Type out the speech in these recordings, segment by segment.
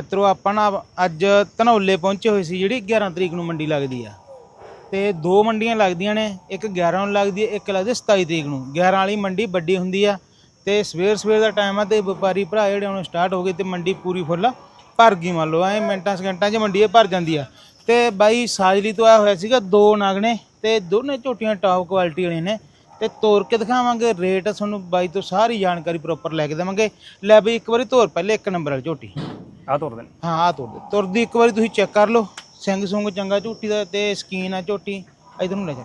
ਮਿੱਤਰੋ, ਆਪਾਂ ਨਾ ਅੱਜ ਧਨੌਲੇ ਪਹੁੰਚੇ ਹੋਏ ਸੀ, ਜਿਹੜੀ 11 ਤਰੀਕ ਨੂੰ ਮੰਡੀ ਲੱਗਦੀ ਆ। ਤੇ ਦੋ ਮੰਡੀਆਂ ਲੱਗਦੀਆਂ ਨੇ, ਇੱਕ 11 ਨੂੰ ਲੱਗਦੀ ਹੈ ਇੱਕ ਲੱਗਦੀ ਹੈ 27 ਤਰੀਕ ਨੂੰ। 11 ਵਾਲੀ ਮੰਡੀ ਵੱਡੀ ਹੁੰਦੀ ਆ, ਤੇ ਸਵੇਰ ਸਵੇਰ ਦਾ ਟਾਈਮ ਆ ਤੇ ਵਪਾਰੀ ਭਰਾ ਜਿਹੜੇ ਹੁਣ ਸਟਾਰਟ ਹੋ ਗਏ ਤੇ ਮੰਡੀ ਪੂਰੀ ਫੁੱਲ ਭਰ ਗਈ ਮੰਨ ਲਓ, ਐ ਮਿੰਟਾਂ, ਸਕਿੰਟਾਂ 'ਚ ਮੰਡੀ ਭਰ ਜਾਂਦੀ ਆ। ਤੇ ਬਾਈ ਸਾਜਲੀ ਤੋਂ ਆਇਆ ਹੋਇਆ ਸੀਗਾ ਦੋ ਨਾਗਣੇ, ਤੇ ਦੋਨੇ ਝੋਟੀਆਂ ਟਾਪ ਕੁਆਲਿਟੀ ਵਾਲੀਆਂ ਨੇ। ਤੇ ਤੋਰ ਕੇ ਦਿਖਾਵਾਂਗੇ ਰੇਟ ਤੁਹਾਨੂੰ ਬਾਈ ਤੋਂ ਸਾਰੀ ਜਾਣਕਾਰੀ ਪ੍ਰੋਪਰ ਲੈ ਕੇ ਦੇਵਾਂਗੇ। ਲੈ ਬਈ ਇੱਕ ਵਾਰੀ ਤੋਰ, ਪਹਿਲੇ ਇੱਕ ਨੰਬਰ ਵਾਲੀ ਝੋਟੀ। ਆ ਤੋਰ ਦੇਣ। ਹਾਂ ਆ ਤੁਰਦੇ ਤੁਰਦੀ ਇੱਕ ਵਾਰੀ ਤੁਸੀਂ ਚੈੱਕ ਕਰ ਲਓ। ਸਿੰਘ ਸੁੰਗ ਚੰਗਾ ਝੋਟੀ ਦਾ ਤੇ ਸਕੀਨ ਆ ਝੋਟੀ। ਇਧਰ ਨੂੰ ਲੈ ਜਾ।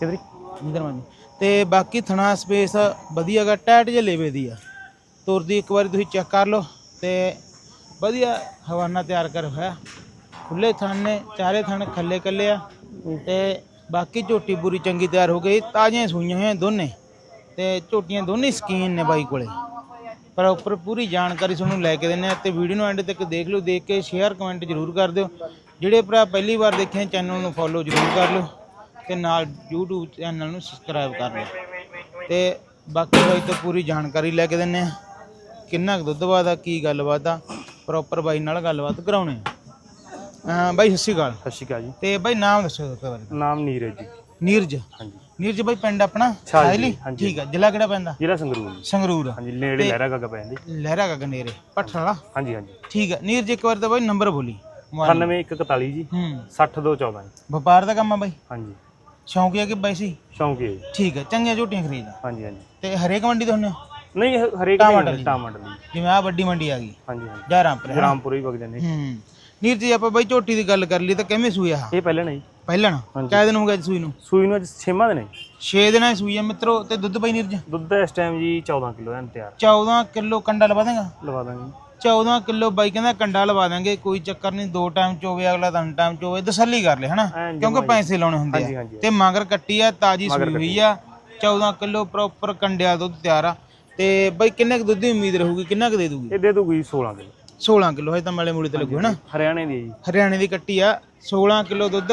ਕਿਧਰੀ? ਇਧਰ ਮਾਨੀ ਤੇ ਬਾਕੀ ਥਣਾ ਸਪੇਸ ਵਧੀਆ ਗਾ ਟਾਈਟ ਜੇ ਲੇਵੇ ਦੀ ਆ। ਤੁਰਦੀ ਇੱਕ ਵਾਰੀ ਤੁਸੀਂ ਚੈੱਕ ਕਰ ਲਓ ਤੇ ਵਧੀਆ ਹਵਾਨਾ ਤਿਆਰ ਕਰ ਹੋਇਆ। ਖੁੱਲੇ ਥਣ ਨੇ ਚਾਰੇ ਥਣ ਖੱਲੇ ਕੱਲੇ ਆ। ਤੇ ਬਾਕੀ ਝੋਟੀ ਪੂਰੀ ਚੰਗੀ ਤਿਆਰ ਹੋ ਗਈ। ਤਾਜ਼ੀਆਂ ਸੂਈਆਂ ਹੋਈਆਂ ਦੋਨੇ। ਤੇ ਝੋਟੀਆਂ ਦੋਨੇ ਸਕੀਨ ਨੇ ਬਾਈ ਕੋਲੇ। ਪਰ ਉੱਪਰ ਪੂਰੀ ਜਾਣਕਾਰੀ ਤੁਹਾਨੂੰ ਲੈ ਕੇ ਦਿੰਦੇ ਆ ਤੇ ਵੀਡੀਓ ਨੂੰ ਐਂਡ ਤੱਕ ਦੇਖ ਲਓ ਦੇਖ ਕੇ ਸ਼ੇਅਰ ਕਮੈਂਟ ਜ਼ਰੂਰ ਕਰ ਦਿਓ। ਜਿਹੜੇ ਭਰਾ ਪਹਿਲੀ ਵਾਰ ਦੇਖੇ ਚੈਨਲ ਨੂੰ ਫੋਲੋ ਜ਼ਰੂਰ ਕਰ ਲਓ ਤੇ ਨਾਲ YouTube ਚੈਨਲ ਨੂੰ ਸਬਸਕ੍ਰਾਈਬ ਕਰ ਲਓ। ਤੇ ਬਾਕੀ ਬਾਈ ਤੋਂ ਪੂਰੀ ਜਾਣਕਾਰੀ ਲੈ ਕੇ ਦਿੰਦੇ ਆ ਕਿੰਨਾ ਕੁ ਦੁੱਧ ਵਾਦਾ ਕੀ ਗੱਲਬਾਤ ਆ ਪ੍ਰੋਪਰ ਬਾਈ ਨਾਲ ਗੱਲਬਾਤ ਕਰਾਉਣੇ ਆ। ਬਾਈ ਸਤਿ ਸ਼੍ਰੀ ਅਕਾਲ। ਸਤਿ ਸ਼੍ਰੀ ਅਕਾਲ ਜੀ। ਤੇ ਬਾਈ ਨਾਮ ਦੱਸੋ ਇੱਕ ਵਾਰੀ। ਨਾਮ ਨੀਰਜ ਜੀ। ਨੀਰਜ। ਹਾਂਜੀ। ਨੀਰਜ ਬਾਈ ਪਿੰਡ ਆਪਣਾ? ਸਾਇਲੀ ਹਾਂਜੀ। ਠੀਕ ਆ ਜ਼ਿਲ੍ਹਾ ਕਿਹੜਾ ਪੈਂਦਾ? ਜ਼ਿਲ੍ਹਾ ਸੰਗਰੂਰ ਜੀ। ਸੰਗਰੂਰ। ਹਾਂਜੀ ਨੇੜੇ ਲਹਿਰਾ ਗੱਗਾ ਪੈਂਦੀ ਲਹਿਰਾ ਕਾ ਗਨੇਰੇ ਪੱਠ ਵਾਲਾ? ਹਾਂਜੀ ਹਾਂਜੀ। ਠੀਕ ਆ ਨੀਰਜ ਇੱਕ ਵਾਰ ਤਾਂ ਬਾਈ ਨੰਬਰ ਬੋਲੀ। ਮੋਬਾਈਲ 9141 ਜੀ। ਹੂੰ। 60214 ਜੀ। ਵਪਾਰ ਦਾ ਕੰਮ ਆ ਬਾਈ? ਹਾਂਜੀ। ਸ਼ੌਂਕੀਆ ਕਿ ਬਾਈ ਸੀ? ਸ਼ੌਂਕੀ ਹੈ ਜੀ। ਠੀਕ ਆ ਚੰਗੀਆਂ ਝੋਟੀਆਂ ਖਰੀਦਾ ਹਾਂਜੀ ਹਾਂਜੀ। ਤੇ ਹਰੇਕ ਮੰਡੀ ਤੋਂ ਹੁੰਨੇ ਹੋ? ਨਹੀਂ ਹ- ਹਰੇਕ ਟਮਾਟਰ ਲਈ। ਟਮਾਟਰ ਜਿਵੇਂ ਆ ਵੱਡੀ ਮੰਡੀ ਆ ਗਈ। ਹਾਂਜੀ ਹਾਂਜੀ। ਜਾਂ ਰਾਮਪੁਰ ਹਨਾ? ਗ੍ਰਾਮਪੁਰ ਹੀ ਵਗ ਜਾਂਦੇ। ਹੂੰ। ਨੀਰਜ ਜੀ ਆਪਾਂ ਬਾਈ ਝੋਟੀ ਦੀ ਗੱਲ ਕਰ ਲਈ ਤਾਂ ਕਿਵੇਂ ਆ ਇਹ ਪਹਿਲਾਂ ਨਹੀਂ ਪਹਿਲਣ। ਹਾਂਜੀ। ਕਿਆ ਦਿਨ ਹੋ ਗਿਆ ਜੀ ਸੂਈ ਨੂੰ? ਸੂਈ ਨੂੰ ਅੱਜ 6ਵਾਂ ਦਿਨ ਹੈ। 6 ਦਿਨਾਂ ਦੀ ਸੂਈ ਆ ਮਿੱਤਰੋ ਤੇ ਦੁੱਧ ਬਾਈ ਨੀਰਜ? ਦੁੱਧ ਇਸ ਟਾਈਮ ਜੀ 14 ਕਿਲੋ ਹੈ ਤਿਆਰ। 14 ਕਿਲੋ ਕੰਡਾ ਲਵਾ ਦੇਗਾ? ਲਵਾ ਦਾਂਗੇ। 14 ਕਿਲੋ ਬਾਈ ਕਹਿੰਦਾ ਕੰਡਾ ਲਵਾ ਦਾਂਗੇ ਕੋਈ ਚੱਕਰ ਨਹੀਂ ਦੋ ਟਾਈਮ ਚ ਹੋਵੇ ਅਗਲਾ ਤਿੰਨ ਟਾਈਮ ਚ ਹੋਵੇ ਤਸੱਲੀ ਕਰ ਲੈ ਹਨਾ? ਐਨ ਕਿਉਂਕਿ ਪੈਸੇ ਲਾਉਣੇ ਹੁੰਦੇ ਆ। ਹਾਂਜੀ ਤੇ ਮਗਰ ਕੱਟੀ ਆ ਤਾਜੀ ਸੂਈ ਹੋਈ ਆ। 14 ਕਿਲੋ ਪ੍ਰੋਪਰ ਕੰਡਿਆ ਦੁੱਧ ਤਿਆਰ ਆ। ਤੇ ਬਾਈ ਕਿੰਨੇ ਕੁ ਦੁੱਧ ਦੀ ਉਮੀਦ ਰਹੂਗੀ? ਕਿੰਨਾ ਕੁ ਦੇ ਦੂਗੀ? ਇਹ ਦੇ ਦੂਗੀ 16 ਕਿਲੋ। 16 ਕਿਲੋ ਹਜੇ ਤਾਂ ਮਲੇ ਮੂਲੇ ਤੇ ਲੱਗੂ ਹਨਾ? ਹਰਿਆਣੇ ਦੀ ਹੈ ਜੀ। ਹਰਿਆਣੇ ਦੀ ਕੱਟੀ ਆ 16 ਕਿਲੋ ਦੁੱਧ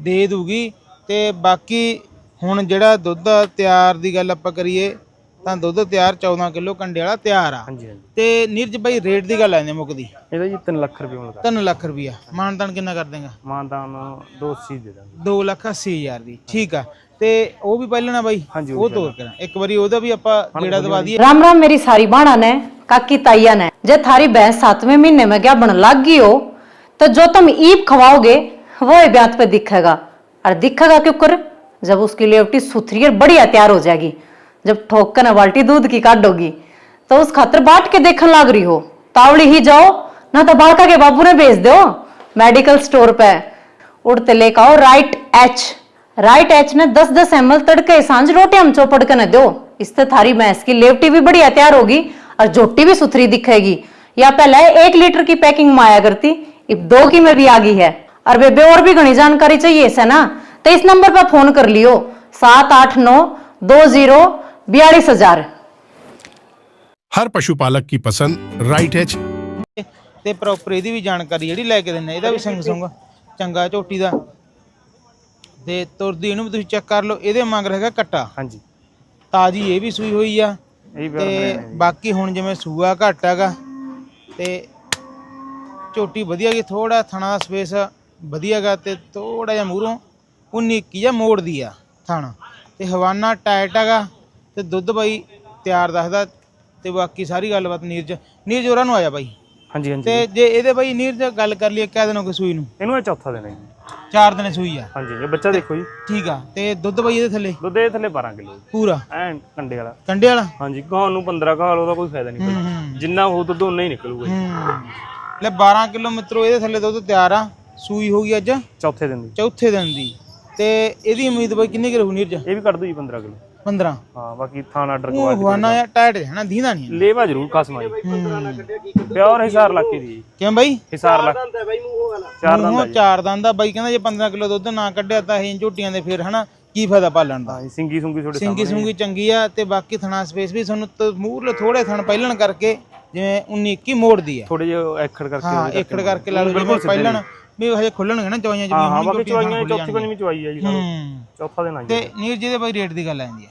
ਦੇ ਦੂਗੀ ਤੇ ਬਾਕੀ ਹੁਣ ਜਿਹੜਾ ਦੁੱਧ ਤਿਆਰ ਦੀ ਗੱਲ ਆਪਾਂ ਕਰੀਏ ਤਾਂ ਦੁੱਧ ਤਿਆਰ 14 ਕਿਲੋ ਕੰਡੇ ਵਾਲਾ ਤਿਆਰ ਆ ਹਾਂਜੀ ਹਾਂਜੀ ਤੇ ਨੀਰਜ ਬਾਈ ਰੇਟ ਦੀ ਗੱਲ ਆਂਦੇ ਮੁੱਕਦੀ ਇਹਦਾ ਜੀ 3 ਲੱਖ ਰੁਪਏ ਮਿਲਦਾ 3 ਲੱਖ ਰੁਪਿਆ ਮਾਨਦਾਨ ਕਿੰਨਾ ਕਰ ਦੇਗਾ ਮਾਨਦਾਨ 280 ਦੇ ਦਾਂਗੇ 2 ਲੱਖ 80 ਹਜ਼ਾਰ ਦੀ ਠੀਕ ਆ ਤੇ ਉਹ ਵੀ ਪਹਿਲਾਂ ਨਾ ਬਾਈ ਹਾਂਜੀ ਉਹ ਤੋਰ ਕਰਾਂ ਇੱਕ ਵਾਰੀ ਉਹਦਾ ਵੀ ਆਪਾਂ ਜਿਹੜਾ ਦਵਾ ਦਈਏ राम राम मेरी सारी बाणा ने काकी ताइया ने जे थारी भैंस सातवें महीने में क्या बन लाग गई हो तो जो तुम ईप खवाओगे वो ही ब्यात पे दिखेगा। और दिखेगा क्यों कर? जब उसकी लेवटी सुथरी और बढ़िया तैयार हो जाएगी। जब ठोक कर न बाल्टी दूध की काटोगी तो उस खातर बाट के देखने लाग रही हो। तावड़ी ही जाओ, ना तो बालका के बाबू ने भेज दो। मेडिकल स्टोर पे। उड़ते लेकर आओ, राइट एच। राइट एच ने 10 10 एम तड़के साँझ रोटी हम चौपड़ के न दो। इससे थारी भैंस की लेवटी भी बढ़िया तैयार होगी और झोटी भी सुथरी दिखेगी। या पहले एक लीटर की पैकिंग में आया करती अब दो की में भी आ गई है। और बेबे और भी घनी जानकारी चाहिए इसे ना तो इस नंबर पर फोन कर लियो सात आठ नौ दो जीरो बयालीस हजार हर पशुपालक की पसंद राइट एच ਤੇ ਪ੍ਰੋਪਰ ਇਹਦੀ ਵੀ ਜਾਣਕਾਰੀ ਜਿਹੜੀ ਲੈ ਕੇ ਦਿੰਨੇ ਇਹਦਾ ਵੀ ਸੰਗ ਸੰਗ ਚੰਗਾ ਝੋਟੀ ਦਾ ਤੇ ਤੁਰਦੀ ਇਹਨੂੰ ਵੀ ਤੁਸੀਂ ਚੈੱਕ ਕਰ ਲਓ ਇਹਦੇ ਮਗਰ ਹੈਗਾ ਕੱਟਾ ਹਾਂਜੀ ਤਾਜੀ ਇਹ ਵੀ ਸੂਈ ਹੋਈ ਆ ਇਹ ਵੀ ਤੇ ਬਾਕੀ ਹੁਣ ਜਿਵੇਂ ਸੂਆ ਘੱਟ ਹੈਗਾ ਤੇ ਝੋਟੀ ਵਧੀਆ ਗਈ ਥੋੜਾ ਥਣਾ ਸਪੇਸ ਵਧੀਆਗਾ ਤੇ ਥੋੜਾ ਜਿਹਾ ਮੂਹਰੋਂ 19 21 ਜਿਹਾ ਮੋੜਦੀ ਆ ਥਣ। ਤੇ ਹਵਾਨਾ ਟਾਈਟ ਹੈਗਾ ਤੇ ਦੁੱਧ ਬਾਈ ਤਿਆਰ ਦੱਸਦਾ ਤੇ ਬਾਕੀ ਸਾਰੀ ਗੱਲਬਾਤ ਨੀਰਜ ਨੀਰਜ ਹੋਰਾਂ ਨੂੰ ਆਇਆ ਬਾਈ। ਹਾਂਜੀ ਹਾਂਜੀ। ਤੇ ਜੇ ਇਹਦੇ ਬਾਈ ਨੀਰਜ ਗੱਲ ਕਰ ਲਈਏ ਕਿਆ ਦਿਨ ਹੋ ਗਏ ਸੂਈ ਨੂੰ। ਇਹਨੂੰ ਇਹ ਚੌਥਾ ਦਿਨ ਹੈ ਜੀ। ਚਾਰ ਦਿਨ ਸੂਈ ਆ। ਹਾਂਜੀ ਇਹ ਬੱਚਾ ਦੇਖੋ ਜੀ। ਠੀਕ ਆ ਤੇ ਦੁੱਧ ਬਾਈ ਇਹਦੇ ਥੱਲੇ? ਦੁੱਧ ਇਹ ਥੱਲੇ 12 ਕਿਲੋ ਪੂਰਾ? ਐਨ ਕੰਡੇ ਵਾਲਾ। ਕੰਡੇ ਵਾਲਾ? ਹਾਂਜੀ ਗਾਂ ਨੂੰ 15 ਘਾਲ ਉਹਦਾ ਕੋਈ ਫਾਇਦਾ ਨਹੀਂ ਜਿੰਨਾ ਹੋ ਦੁੱਧ ਉਨਾ ਹੀ ਨਿਕਲੂਗਾ ਜੀ। ਲੈ 12 ਕਿਲੋ ਮਿੱਤਰੋ ਇਹਦੇ ਥੱਲੇ ਦੁੱਧ ਤਿਆਰ ਆ। ਸੂਈ ਹੋ ਗਈ ਅੱਜ? ਚੌਥੇ ਦਿਨ ਦੀ। ਚੌਥੇ ਦਿਨ ਦੀ। ਤੇ ਇਹਦੀ ਉਮੀਦ ਬਾਈ ਕਿੰਨੀ ਕੁ ਰਹੂ ਨੀਰਜ ਇਹ ਵੀ ਕੱਢ ਦੂ ਜੀ 15 ਕਿਲੋ। 15 ਹਾਂ ਬਾਕੀ ਥਾਣ ਆਰਡਰ ਉਹ ਕਰਵਾ ਹਵਾਨਾ ਆ ਟਾਈਟ ਹੈ ਨਾ ਦੀਦਾ ਨਹੀਂ ਲੇਵਾ ਜ਼ਰੂਰ ਖਸਮਾ ਜੀ। ਪਿਓਰ ਹਿਸਾਰ ਲੱਕੇ ਦੀ। ਕਿਉਂ ਬਾਈ? ਹਿਸਾਰ ਲੱਕ ਚਾਰ ਦੰਦ ਮੂੰਹੋਂ ਚਾਰ ਦੰਦ ਦਾ ਬਾਈ ਕਹਿੰਦਾ ਜੇ 15 ਕਿਲੋ ਦੁੱਧ ਨਾ ਕੱਢਿਆ ਤਾਂ ਇਹ ਝੋਟੀਆਂ ਦੇ ਫਿਰ ਹਨਾ ਕੀ ਫਾਇਦਾ ਪਾਲਣ ਦਾ? ਹਾਂ ਜੀ, ਸਿੰਗੀ ਸੁੰਗੀ ਤੁਹਾਡੇ ਸਿੰਗੀ ਸੁੰਗੀ ਚੰਗੀ ਆ ਤੇ ਬਾਕੀ ਥਣਾ ਸਪੇਸ ਵੀ ਤੁਹਾਨੂੰ ਤ- ਮੂਹਰਲੇ ਥੋੜੇ ਥਣ ਪਹਿਲਣ ਕਰਕੇ ਜਿਵੇਂ 19 21 ਮੋੜਦੀ ਆ। ਥੋੜੇ ਜਿਹਾ ਐਖੜ ਕਰਕੇ ਹਾਂ ਏਕੜ ਕਰਕੇ ਲਾ ਲਓ ਜਿਵੇਂ ਪਹਿਲਣ। ਵੀ ਹਜੇ ਖੁੱਲਣਗੇ ਨਾ ਚੋਈਆਂ ਹਾਂ ਜਿਵੇਂ ਹਾਂ ਹੁਣ ਬਾਕੀ ਚਵਾਈਆਂ ਚੌਥੀ ਪੰਜਵੀਂ ਚਵਾਈ ਆ ਜੀ ਹੂੰ। ਚੌਥਾ ਦਿਨ ਆ। ਜੀ ਤੇ ਨੀਰ ਜਿਹਦੇ ਬਾਈ ਰੇਟ ਦੀ ਗੱਲ ਆਂਦੀ ਆ।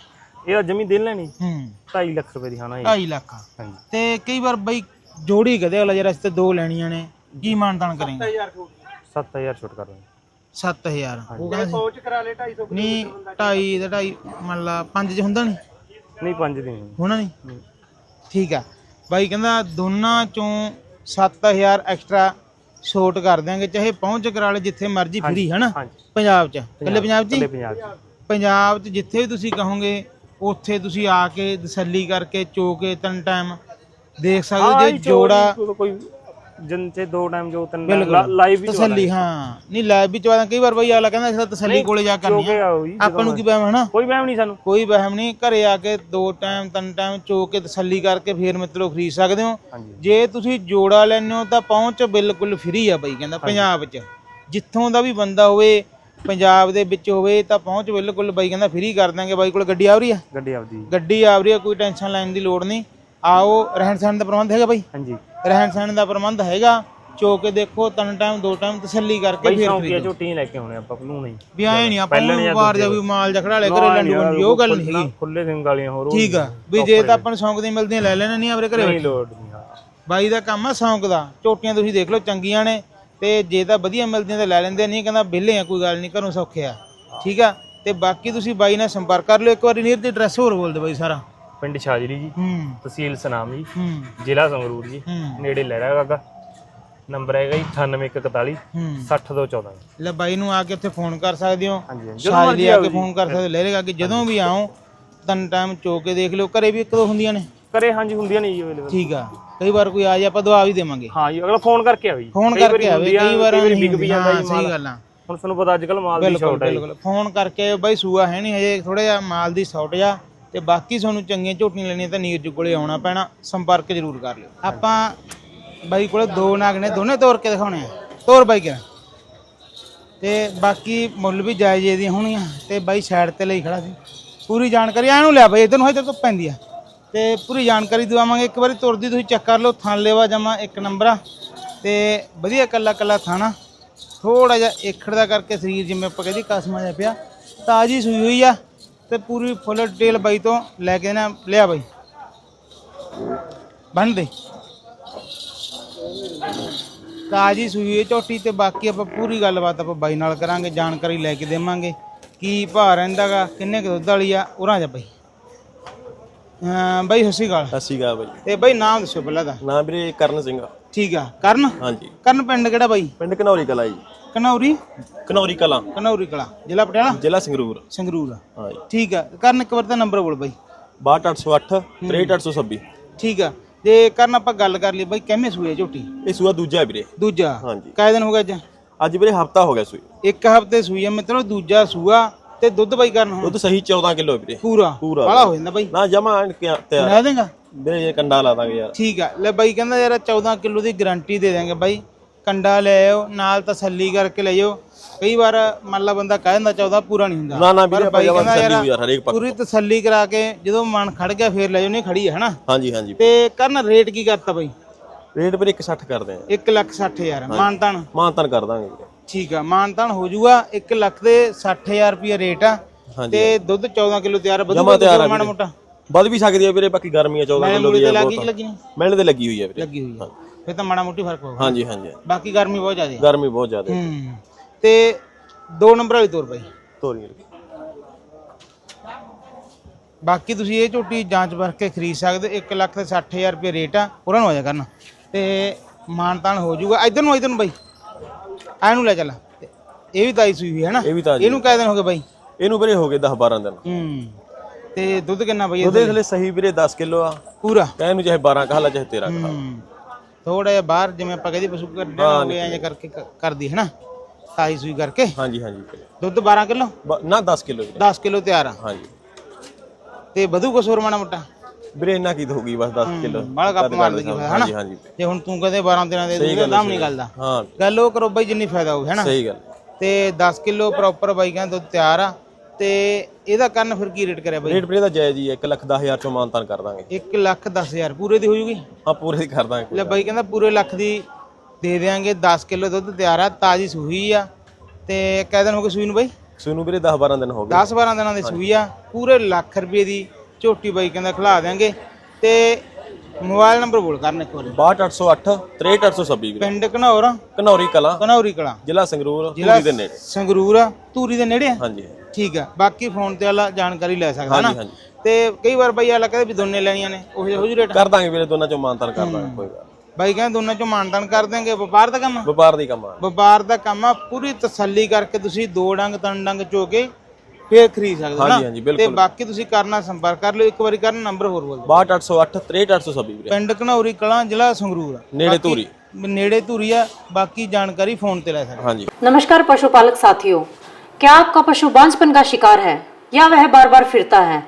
ਇਹਦਾ ਜਮੀ ਦੇ ਲੈਣੀ। ਹੂੰ। 2.5 ਲੱਖ ਰੁਪਏ ਦੀ ਹਾਂ ਨਾ ਜੀ। 2.5 ਲੱਖ ਹਾਂਜੀ। ਤੇ ਕਈ ਵਾਰ ਬਾਈ ਜੋੜੀ ਕਹਦੇ ਅਗਲਾ ਜਿਹੜਾ ਤੇ ਦੋ ਲੈਣੀਆਂ ਨੇ। ਕੀ ਮਾਨਤਾਨ ਕਰੇਂਗੇ? 7000 ਛੋਟ ਕਰ ਦਾਂਗੇ 7000 ਉਹ ਕਹਿੰਦਾ ਪਹੁੰਚ ਕਰਾ ਲੈ 250 ਨਹੀਂ 2.5 ਤੇ 2.5 ਮੰਨ ਲਾ 5 ਚ ਹੁੰਦਾ ਨਹੀਂ ਨਹੀਂ ਪੰਜ ਦੀ ਨਹੀਂ। ਹੋਣਾ ਨਹੀਂ। ਠੀਕ ਆ। ਬਾਈ ਕਹਿੰਦਾ ਦੋਨਾਂ ਚੋਂ 7000 ਐਕਸਟਰਾ ਛੋਟ ਕਰ ਦਿਆਂਗੇ ਚਾਹੇ ਪਹੁੰਚ ਕਰਾ ਲੈ ਜਿੱਥੇ ਮਰਜ਼ੀ ਫਰੀ ਹਨਾ? ਪੰਜਾਬ 'ਚ। ਇਕੱਲੇ ਪੰਜਾਬ 'ਚ ਪੰਜਾਬ ਚ। ਜਿੱਥੇ ਵੀ ਤੁਸੀਂ ਕਹੋਗੇ ਉੱਥੇ ਤੁਸੀਂ ਆ ਕੇ ਤਸੱਲੀ ਕਰਕੇ ਚੋ ਕੇ ਤਿੰਨ ਟਾਈਮ ਦੇਖ ਸਕਦੇ ਜੇ ਜੋੜਾ ਕੋਈ ਜਨ ਚ ਦੋ ਟਾਈਮ ਜੋ ਤਿੰਨ ਬਿਲਕੁਲ। ਲਾਈਵ ਵੀ ਤਸੱਲੀ ਹਾਂ। ਨਹੀਂ ਲੈਬ ਵਿੱਚ ਵਾਦਾ ਕਈ ਵਾਰ ਬਈ ਆਲਾ ਕਹਿੰਦਾ ਤਾਂ ਤਸੱਲੀ ਕੋਲੇ ਜਾ ਕਰਨੀ ਆ ਆਓ ਜੀ ਆਪਾਂ ਨੂੰ ਕੀ ਵਹਿਮ ਹਨਾ ਕੋਈ ਵਹਿਮ ਨਹੀਂ ਸਾਨੂੰ। ਕੋਈ ਵਹਿਮ ਨਹੀਂ। ਘਰੇ ਆ ਕੇ ਦੋ ਟਾਈਮ ਤਿੰਨ ਟਾਈਮ ਚੋ ਕੇ ਤਸੱਲੀ ਕਰਕੇ ਫੇਰ ਮਿੱਤਰੋ ਖਰੀਦ ਸਕਦੇ ਹੋ। ਹਾਂਜੀ। ਜੇ ਤੁਸੀਂ ਜੋੜਾ ਲੈਣੇ ਹੋ ਤਾਂ ਪਹੁੰਚ ਬਿਲਕੁਲ ਫ੍ਰੀ ਆ ਬਈ ਕਹਿੰਦਾ ਪੰਜਾਬ 'ਚ। ਜਿੱਥੋਂ ਦਾ ਵੀ ਬੰਦਾ ਹੋਵੇ ਪੰਜਾਬ ਦੇ ਵਿੱਚ ਹੋਵੇ ਤਾਂ ਪਹੁੰਚ ਬਿਲਕੁਲ ਬਈ ਕਹਿੰਦਾ ਫ੍ਰੀ ਕਰ ਦਾਂਗੇ ਬਾਈ ਕੋਲ ਗੱਡੀ ਆ ਰਹੀ ਆ? ਗੱਡੀ ਆਪਦੀ। ਗੱਡੀ ਆ ਰਹੀ ਆ ਕੋਈ ਟੈਨਸ਼ਨ ਲੈਣ ਦੀ ਲੋੜ ਨਹੀਂ। ਆਓ ਰਹਿਣ ਸਹਿਣ ਦਾ ਪ੍ਰਬੰਧ ਹੈਗਾ ਬਾਈ? ਹਾਂਜੀ। ਰਹਿਣ ਸਹਿਣ ਦਾ ਪ੍ਰਬੰਧ ਹੈਗਾ। ਚੋ ਕੇ ਦੇਖੋ ਤਿੰਨ ਟਾਈਮ ਦੋ ਟਾਈਮ ਤਸੱਲੀ ਕਰਕੇ ਬਈ ਫੇਰ ਖਰੀਦੋ। ਝੋਟੀ ਲੈ ਕੇ ਆਉਣੇ ਆਪਾਂ ਨੂੰ ਨਹੀਂ ਵੀ ਆਏ ਨਹੀਂ ਆਪਾਂ ਨੂੰ ਬਾਹਰ ਜਾ ਵੀ ਮਾਲ ਜਾ ਖੜਾ ਲੈ ਘਰੇ ਲੰਡੂ ਬੰਡੀ ਉਹ ਗੱਲ ਨਹੀਂ। ਹੈਗੀ ਖੁੱਲੇ ਸਿੰਘ ਵਾਲੀਆਂ ਹੋਰ ਠੀਕ ਆ। ਵੀ ਜੇ ਤਾਂ ਆਪਾਂ ਨੂੰ ਸ਼ੌਂਕ ਦੀ ਮਿਲਦੀਆਂ ਲੈ ਲੈਣਾ ਨਹੀਂ ਆਪਣੇ ਘਰੇ ਨਹੀਂ ਲੋੜ ਨਹੀਂ ਹਾਂ ਬਾਈ ਦਾ ਕੰਮ ਆ ਸ਼ੌਂਕ ਦਾ। ਝੋਟੀਆਂ ਤੁਸੀਂ ਦੇਖ ਲਓ ਚੰਗੀਆਂ ਨੇ। ਤੇ ਜੇ ਤਾਂ ਵਧੀਆ ਮਿਲਦੀਆਂ ਤਾਂ ਲੈ ਲੈਂਦੇ ਨਹੀਂ ਕਹਿੰਦਾ ਵਿਹਲੇ ਆ ਕੋਈ ਗੱਲ ਨਹੀਂ ਘਰੋਂ ਸੌਖੇ ਆ। ਠੀਕ ਆ? ਤੇ ਬਾਕੀ ਤੁਸੀਂ ਬਾਈ ਨਾਲ ਸੰਪਰਕ ਕਰ ਲਿਓ ਇੱਕ ਵਾਰੀ ਨੀਰ ਦੀ ਐਡਰੈਸ ਹੋਰ ਬੋਲ ਦਿਓ ਬਾਈ ਸਾਰਾ। ਪਿੰਡ ਸ਼ਾਜਰੀ ਜੀ ਹੂੰ। ਤਹਿਸੀਲ ਸਨਾਮ ਜੀ ਹੂੰ। ਜ਼ਿਲ੍ਹਾ ਸੰਗਰੂਰ ਜੀ। ਹੂੰ। ਨੇੜੇ ਲਹਿਰਾ ਗਾਗਾ। ਨੰਬਰ ਹੈਗਾ ਜੀ 98141 ਹੂੰ। 60214 ਲੈ ਬਾਈ ਨੂੰ ਆ ਕੇ ਉੱਥੇ ਫੋਨ ਕਰ ਸਕਦੇ ਹੋ। ਹਾਂਜੀ ਹਾਂਜੀ। ਸ਼ਾਇਦ ਲਈ ਆ ਕੇ ਫੋਨ ਕਰ ਸਕਦੇ ਹੋ। ਲੈ ਲੇਗਾ ਕਿ ਜਦੋਂ ਵੀ ਆਓ ਤਨ ਟਾਈਮ ਚੋ ਕੇ ਦੇਖ ਲਿਓ। ਘਰੇ ਵੀ ਇੱਕ ਦੋ ਹੁੰਦੀਆਂ ਨੇ। ਕਰੇ ਹਾਂਜੀ ਹੁੰਦੀਆਂ ਨਹੀਂ ਜੀ ਅਵੇਲੇਬਲ ਠੀਕ ਆ। ਕਈ ਵਾਰ ਕੋਈ ਆ ਜਾ ਆਪਾਂ ਦਵਾ ਵੀ ਦੇਵਾਂਗੇ। ਹਾਂ ਜੀ ਅਗਲਾ ਫੋਨ ਕਰਕੇ ਆਵੇ ਜੀ। ਫੋਨ ਕਈ ਵਾਰੀ ਕਰਕੇ ਆਵੇ ਕਈ ਵਾਰ ਕਈ ਵਾਰੀ ਵਿਕ ਵੀ ਜਾਂਦਾ ਜੀ ਸਹੀ ਮਾਲ। ਗੱਲ ਆ। ਹੁਣ ਤੁਹਾਨੂੰ ਪਤਾ ਅੱਜ ਕੱਲ ਮਾਲ ਦੀ ਬਿਲਕੁਲ ਸ਼ਾਰਟ ਹੈ ਜੀ। ਬਿਲਕੁਲ। ਫੋਨ ਕਰਕੇ ਬਾਈ ਸੂਆ ਹੈ ਨਹੀਂ ਹਜੇ ਥੋੜਾ ਜਿਹਾ ਮਾਲ ਦੀ ਸ਼ਾਰਟ ਆ। ਤੇ ਬਾਕੀ ਤੁਹਾਨੂੰ ਚੰਗੀਆਂ ਝੋਟੀਆਂ ਲੈਣੀਆਂ ਤਾਂ ਨੀਰਜ ਕੋਲੇ ਆਉਣਾ ਪੈਣਾ, ਸੰਪਰਕ ਜ਼ਰੂਰ ਕਰ ਲਿਓ। ਆਪਾਂ ਬਾਈ ਕੋਲੇ ਦੋ ਨਾਗ ਨੇ, ਦੋਨੇ ਤੋਰ ਕੇ ਦਿਖਾਉਣੇ ਆ। ਤੋਰ ਬਾਈ ਕਿਹੜਾ ਤੇ ਬਾਕੀ ਮੁੱਲ ਵੀ ਜਾਇਜ਼ ਦੀਆਂ ਹੋਣੀਆਂ ਤੇ ਬਾਈ ਸਾਈਡ ਤੇ ਲਈ ਖੜਾ ਸੀ। ਪੂਰੀ ਜਾਣਕਾਰੀ ਇਹਨੂੰ ਲਿਆ ਬਾਈ, ਇਧਰ ਨੂੰ ਇਧਰ ਤੋਂ ਪੈਂਦੀ ਆ। ਤੇ ਪੂਰੀ ਜਾਣਕਾਰੀ ਦਿਵਾਵਾਂਗੇ, ਇੱਕ ਵਾਰੀ ਤੁਰਦੀ ਤੁਸੀਂ ਚੈੱਕ ਕਰ ਲਓ, ਥਾਂ ਲੈਵਾ ਜਮਾ ਇੱਕ ਨੰਬਰ ਆ। ਤੇ ਵਧੀਆ ਕੱਲਾ ਕੱਲਾ ਥਾਣਾ ਥੋੜਾ ਜਿਹਾ ਏਖੜ ਦਾ ਕਰਕੇ ਸਰੀਰ ਜਿਵੇਂ ਆਪਾਂ ਕਹਿੰਦੇ ਕਸਮਾ ਜਿਹਾ ਪਿਆ। ਤਾਜੀ ਸੂਈ ਹੋਈ ਆ। ਤੇ ਪੂਰੀ ਫੁੱਲ ਡਿਟੇਲ ਬਾਈ ਤੋਂ ਲੈ ਕੇ ਨਾ ਲਿਆ ਬਾਈ। ਬੰਨ ਦੇ। ਤਾਜੀ ਸੂਈ ਝੋਟੀ ਤੇ ਬਾਕੀ ਆਪਾਂ ਪੂਰੀ ਗੱਲਬਾਤ ਆਪਾਂ ਬਾਈ ਨਾਲ ਕਰਾਂਗੇ ਜਾਣਕਾਰੀ ਲੈ ਕੇ ਦੇਵਾਂਗੇ। ਕੀ ਭਾਅ ਰਹਿੰਦਾਗਾ ਕਿੰਨੇ ਕੁ ਦੁੱਧ ਵਾਲੀ ਆ ਉਰਾਂ ਜਾ ਬਾਈ। ਹਾਂ ਬਾਈ ਸਤਿ ਸ਼੍ਰੀ ਅਕਾਲ। ਸਤਿ ਸ਼੍ਰੀ ਅਕਾਲ ਬਾਈ। ਤੇ ਬਾਈ ਨਾਮ ਦੱਸੋ ਪਹਿਲਾਂ ਦਾ ਨਾਮ ਵੀਰੇ ਕਰਨ ਸਿੰਘ। ਠੀਕ ਆ ਕਰਨ? ਹਾਂਜੀ। ਕਰਨ ਪਿੰਡ ਕਿਹੜਾ ਬਾਈ? ਪਿੰਡ ਘਨੌਰੀ ਕਲਾ ਜੀ। ਕਨੌਰੀ? ਘਨੌਰੀ ਕਲਾ। ਕਨੌਰੀ ਕਲਾ ਜ਼ਿਲ੍ਹਾ ਪਟਿਆਲਾ? ਜ਼ਿਲ੍ਹਾ ਸੰਗਰੂਰ। ਸੰਗਰੂਰ। ਹਾਂਜੀ। ਠੀਕ ਆ ਕਰਨ ਇੱਕ ਵਾਰ ਤਾਂ ਨੰਬਰ ਬੋਲ ਬਾਈ। 62808 63826 ਠੀਕ ਆ ਜੇ ਕਰਨ ਆਪਾਂ ਗੱਲ ਕਰ ਲਈ ਬਾਈ ਕਿਵੇਂ ਸੂਏ ਝੋਟੀ? ਇਹ ਸੂਆ ਦੂਜਾ ਹੈ ਵੀਰੇ। ਦੂਜਾ? ਹਾਂਜੀ। ਕਾਇ ਦਿਨ ਹੋ ਗਿਆ ਅੱਜ? ਅੱਜ ਵੀਰੇ ਹਫਤਾ ਹੋ ਗਿਆ ਸੂਈ ਇੱਕ ਹਫ਼ਤੇ ਸੂਈ ਆ ਮਿੱਤਰੋ ਦੂਜਾ ਸੂਆ ਤੇ ਦੁੱਧ ਬਾਈ ਕਰਨ ਹੁਣ? ਦੁੱਧ ਸਹੀ 14 ਕਿਲੋ ਵੀਰੇ। ਪੂਰਾ? ਪੂਰਾ। ਬਾਲਾ ਹੋ ਜਾਂਦਾ ਬਾਈ। ਨਾ ਜਮਾ ਤਿਆਰ। ਲੈ ਦੇਗਾ? ਵੀਰੇ ਇਹ ਕੰਡਾ ਲਾ ਦਾਂਗੇ ਯਾਰ। ਠੀਕ ਆ ਲੈ ਬਾਈ ਕਹਿੰਦਾ ਯਾਰ 14 ਕਿਲੋ ਦੀ ਗਾਰੰਟੀ ਦੇ ਦਾਂਗੇ ਬਾਈ। ਕੰਡਾ ਲੈ ਆਓ ਨਾਲ ਤਸੱਲੀ ਕਰਕੇ ਲੈ ਜਾਓ ਕਈ ਵਾਰ ਮੰਨ ਲਾ ਬੰਦਾ ਕਹਿ ਦਿੰਦਾ 14 ਪੂਰਾ ਨਹੀਂ ਹੁੰਦਾ। ਨਾ ਨਾ ਵੀਰੇ ਜਮਾ ਕਹਿੰਦਾ ਤਸੱਲੀ ਯਾਰ ਹਰੇਕ ਪੱਖ ਪੂਰੀ ਤਸੱਲੀ ਕਰਾ ਕੇ ਜਦੋਂ ਮਨ ਖੜ ਗਿਆ ਫੇਰ ਲੈ ਜਾਓ ਨਹੀਂ ਖੜੀ ਹੈ ਹਨਾ? ਹਾਂਜੀ ਹਾਂਜੀ। ਤੇ ਕਰਨ ਰੇਟ ਕੀ ਕਰਤਾ ਬਾਈ ਰੇਟ ਵੀਰੇ 160 ਕਰਦੇ ਆ 1 ਲੱਖ 60 ਹਜ਼ਾਰ ਮਾਨਤਾਨ। ਮਾਨਤਨ ਕਰ ਦਾਂਗੇ ਠੀਕ ਆ ਮਾਨਤਾਨ ਹੋ ਜਾਊਗਾ 1 ਲੱਖ ਦੇ 60000 ਰੁਪਏ ਰੇਟ ਆ। ਤੇ ਦੁੱਧ 14 ਕਿਲੋ ਤਿਆਰ ਵਧੂਗਾ ਤਿਆਰ ਆ ਮਾੜਾ ਵੀਰੇ। ਮੋਟਾ। ਵੱਧ ਵੀ ਸਕਦੀ ਹੈ ਵੀਰੇ ਬਾਕੀ ਗਰਮੀਆਂ 14 ਮੈਲੇ ਕਿਲੋ ਦੀ ਕਿ ਬਹੁਤ ਮਿਲਣ ਤੇ ਲੱਗੀ ਹੋਈ ਹੈ ਵੀਰੇ। ਲੱਗੀ ਹੋਈ ਆ। ਫਿਰ ਤਾਂ ਮਾੜਾ ਮੋਟੀ ਫ਼ਰਕ ਹੋਊਗਾ। ਹਾਂਜੀ ਹਾਂਜੀ। ਬਾਕੀ ਗਰਮੀ ਬਹੁਤ ਜ਼ਿਆਦਾ ਹੈ। ਗਰਮੀ ਬਹੁਤ ਜ਼ਿਆਦਾ ਹੈ। ਹੂੰ। ਤੇ ਦੋ ਨੰਬਰ ਵਾਲੀ ਤੋਰ ਬਾਈ। ਤੋਰੀ ਬਾਕੀ ਤੁਸੀਂ ਇਹ ਝੋਟੀ ਜਾਂਚ ਵਰਕ ਕੇ ਖਰੀਦ ਸਕਦੇ 1 ਲੱਖ ਤੇ 60000 ਰੁਪਏ ਰੇਟ ਆ ਉਹਨਾਂ ਨੂੰ ਆ ਜਾ ਕਰਨਾ। ਤੇ ਮਾਨਤਾਨ ਹੋ ਜਾਊਗਾ। ਇਧਰ ਨੂੰ ਇਧਰ ਨੂੰ ਬਾਈ। ਆ ਇਹਨੂੰ ਲੈ ਚੱਲ। ਤੇ ਇਹ ਵੀ ਤਾਈ ਸੂਈ ਹੋਈ ਹੈ ਨਾ? ਇਹ ਵੀ ਤਾਂ ਜੀ ਇਹਨੂੰ ਕਾਹ ਦਿਨ ਹੋ ਗਏ ਬਾਈ? ਇਹਨੂੰ ਵੀਰੇ ਹੋ ਗਏ 10 12 ਦਿਨ। ਹੂੰ। ਤੇ ਦੁੱਧ ਕਿੰਨਾ ਬਾਈ? ਉਹਦੇ ਥਲੇ ਸਹੀ ਵੀਰੇ 10 ਕਿਲੋ ਆ। ਪੂਰਾ? ਕਹਿ ਨੂੰ ਚਾਹੇ 12 ਕਹਾ ਲਾ ਚਾਹੇ 13 ਕਹਾ ਹੂੰ। ਥੋੜਾ ਜਿਹਾ ਬਾਹਰ ਜਿਵੇਂ ਆਪਾਂ ਕਹਿੰਦੇ ਪਸ਼ੂ ਕੱਢਿਆ ਹੋਵੇ ਐਂ ਜਿਹਾ ਕਰਕੇ ਕ- ਕਰਦੀ ਹੈ ਨਾ ਤਾਈ ਸੂਈ ਕਰਕੇ। ਹਾਂਜੀ ਹਾਂਜੀ ਵੀਰੇ। ਦੁੱਧ 12 ਕਿਲੋ? ਬ- ਨਾ 10 ਕਿਲੋ ਵੀਰੇ। 10 ਕਿਲੋ ਤਿਆਰ ਆ। ਹਾਂਜੀ। ਤੇ ਵਧੂ ਕੁਛ ਹੋਰ ਮੋਟਾ? ਵੀਰੇ ਇੰਨਾ ਕੀ ਹੋਊਗੀ ਬਸ 10 ਕਿਲੋ। ਬਾਹਲਾ ਗੱਪ ਮਾਰ ਦੇਗੀ ਹਨਾ? ਹਾਂਜੀ ਹਾਂਜੀ। ਜੇ ਹੁਣ ਤੂੰ ਕਹਦੇ 12 ਦਿਨਾਂ ਦੇ ਦੂਗਾ ਨਾਮ ਨਹੀਂ ਗੱਲ ਦਾ। ਹਾਂ। ਗੱਲ ਉਹ ਕਰੋ ਬਾਈ ਜਿੰਨੀ ਫਾਇਦਾ ਹੋਊ ਹੈਨਾ? ਸਹੀ ਗੱਲ। ਤੇ 10 ਕਿਲੋ ਪ੍ਰੋਪਰ ਬਾਈ ਕਹਿੰਦਾ ਦੁੱਧ ਤਿਆਰ ਆ। ਤੇ ਇਹਦਾ ਕਰਨ ਫਿਰ ਕੀ ਰੇਟ ਕਰਿਆ ਬਾਈ? ਰੇਟ ਵੀਰੇ ਦਾ ਜਾਇਜ਼ ਹੀ 1 ਲੱਖ 10 ਹਜ਼ਾਰ ਚੋਂ ਮਾਨਤਾਨ ਕਰ ਦਾਂਗੇ। 1 ਲੱਖ 10 ਹਜ਼ਾਰ ਪੂਰੇ ਦੀ ਹੋ ਜੂਗੀ ਹਾਂ ਪੂਰੇ ਦੀ ਕਰ ਦਾਂਗੇ ਲੈ ਬਾਈ ਕਹਿੰਦਾ ਪੂਰੇ ਲੱਖ ਦੀ ਦੇ ਦੇਾਂਗੇ 10 ਕਿਲੋ ਦੁੱਧ ਤਿਆਰ ਆ ਤਾਜੀ ਸੂਈ ਆ। ਤੇ ਕਿਹ ਦਿਨ ਹੋ ਗਏ ਸੂਈ ਨੂੰ ਬਾਈ? ਸੋਨੂੰ ਵੀਰੇ 10 12 ਦਿਨ ਹੋ ਗਏ। 10 12 ਦਿਨਾਂ ਦੀ ਸੂਈ ਆ ਪੂਰੇ ਲੱਖ ਰੁਪਏ ਦੀ ਝੋਟੀ ਬਾਈ ਕਹਿੰਦਾ ਖਿਲਾ ਦਿਆਂਗੇ। ਤੇ ਮੋਬਾਈਲ ਨੰਬਰ ਬੋਲ ਕਰਨ ਇੱਕ ਵਾਰੀ। 62808 63826 ਵੀਰੇ। ਪਿੰਡ ਘਨੌਰ ਘਨੌਰੀ ਕਲਾਂ। ਘਨੌਰੀ ਕਲਾਂ। ਜ਼ਿਲ੍ਹਾ ਸੰਗਰੂਰ ਧੂਰੀ ਦੇ ਨੇੜੇ। ਸੰਗਰੂਰ ਆ ਧੂਰੀ ਦੇ ਨੇੜੇ ਆ? ਹਾਂਜੀ। ਠੀਕ ਆ ਬਾਕੀ ਫੋਨ ਤੇ ਵਾਲਾ ਜਾਣਕਾਰੀ ਲੈ ਸਕਦਾ ਨਾ ਹਾਂਜੀ ਹਾਂਜੀ ਤੇ ਕਈ ਵਾਰ ਬਈ ਆਲਾ ਕਹਿੰਦੇ ਵੀ ਦੋਨੇ ਲੈਣੀਆਂ ਨੇ ਉਹ ਜਿਹੋ ਜਿਹੀ ਰੇਟ ਕਰ ਦਾਂਗੇ ਵੀਰੇ ਦੋਨਾਂ ਚੋਂ ਮਾਨਤਾਨ ਕਰ ਦਾਂਗੇ ਕੋਈ ਗੱਲ ਨੀ। ਬਾਈ ਕਹਿੰਦੇ ਦੋਨਾਂ ਚੋਂ ਮਾਨਦਾਨ ਕਰ ਦੇਂਗੇ ਵਪਾਰ ਦਾ ਕੰਮ ਆ? ਵਪਾਰ ਦੀ ਕੰਮ ਆ ਵਪਾਰ ਦਾ ਕੰਮ ਆ ਪੂਰੀ ਤਸੱਲੀ ਕਰਕੇ ਤੁਸੀਂ ਦੋ ਡੰਗ ਤਿੰਨ ਡੰਗ ਚੋ ਕੇ ਫੇਰ ਖਰੀਦ ਸਕਦੇ ਹੋ ਨਾ ਹਾਂਜੀ ਹਾਂਜੀ ਤੇ ਬਿਲਕੁਲ ਬਾਕੀ ਤੁਸੀਂ ਕਰਨਾ ਸੰਪਰਕ ਕਰ ਲਿਓ ਇੱਕ ਵਾਰੀ ਕਰਨ ਨੰਬਰ ਹੋਰ ਬੋਲ ਦਿਓ। 62808 63826 ਵੀਰੇ ਪਿੰਡ ਘਨੌਰੀ ਕਲਾਂ ਜ਼ਿਲ੍ਹਾ ਸੰਗਰੂਰ ਆ ਨੇੜੇ ਧੂਰੀ ਨੇੜੇ ਧੂਰੀ ਆ ਬਾਕੀ ਜਾਣਕਾਰੀ ਫੋਨ ਤੇ ਲੈ ਸਕਦੇ ਹਾਂਜੀ नमस्कार पशुपालक साथियों क्या आपका पशु बांझपन का शिकार है? या वह बार बार फिरता है?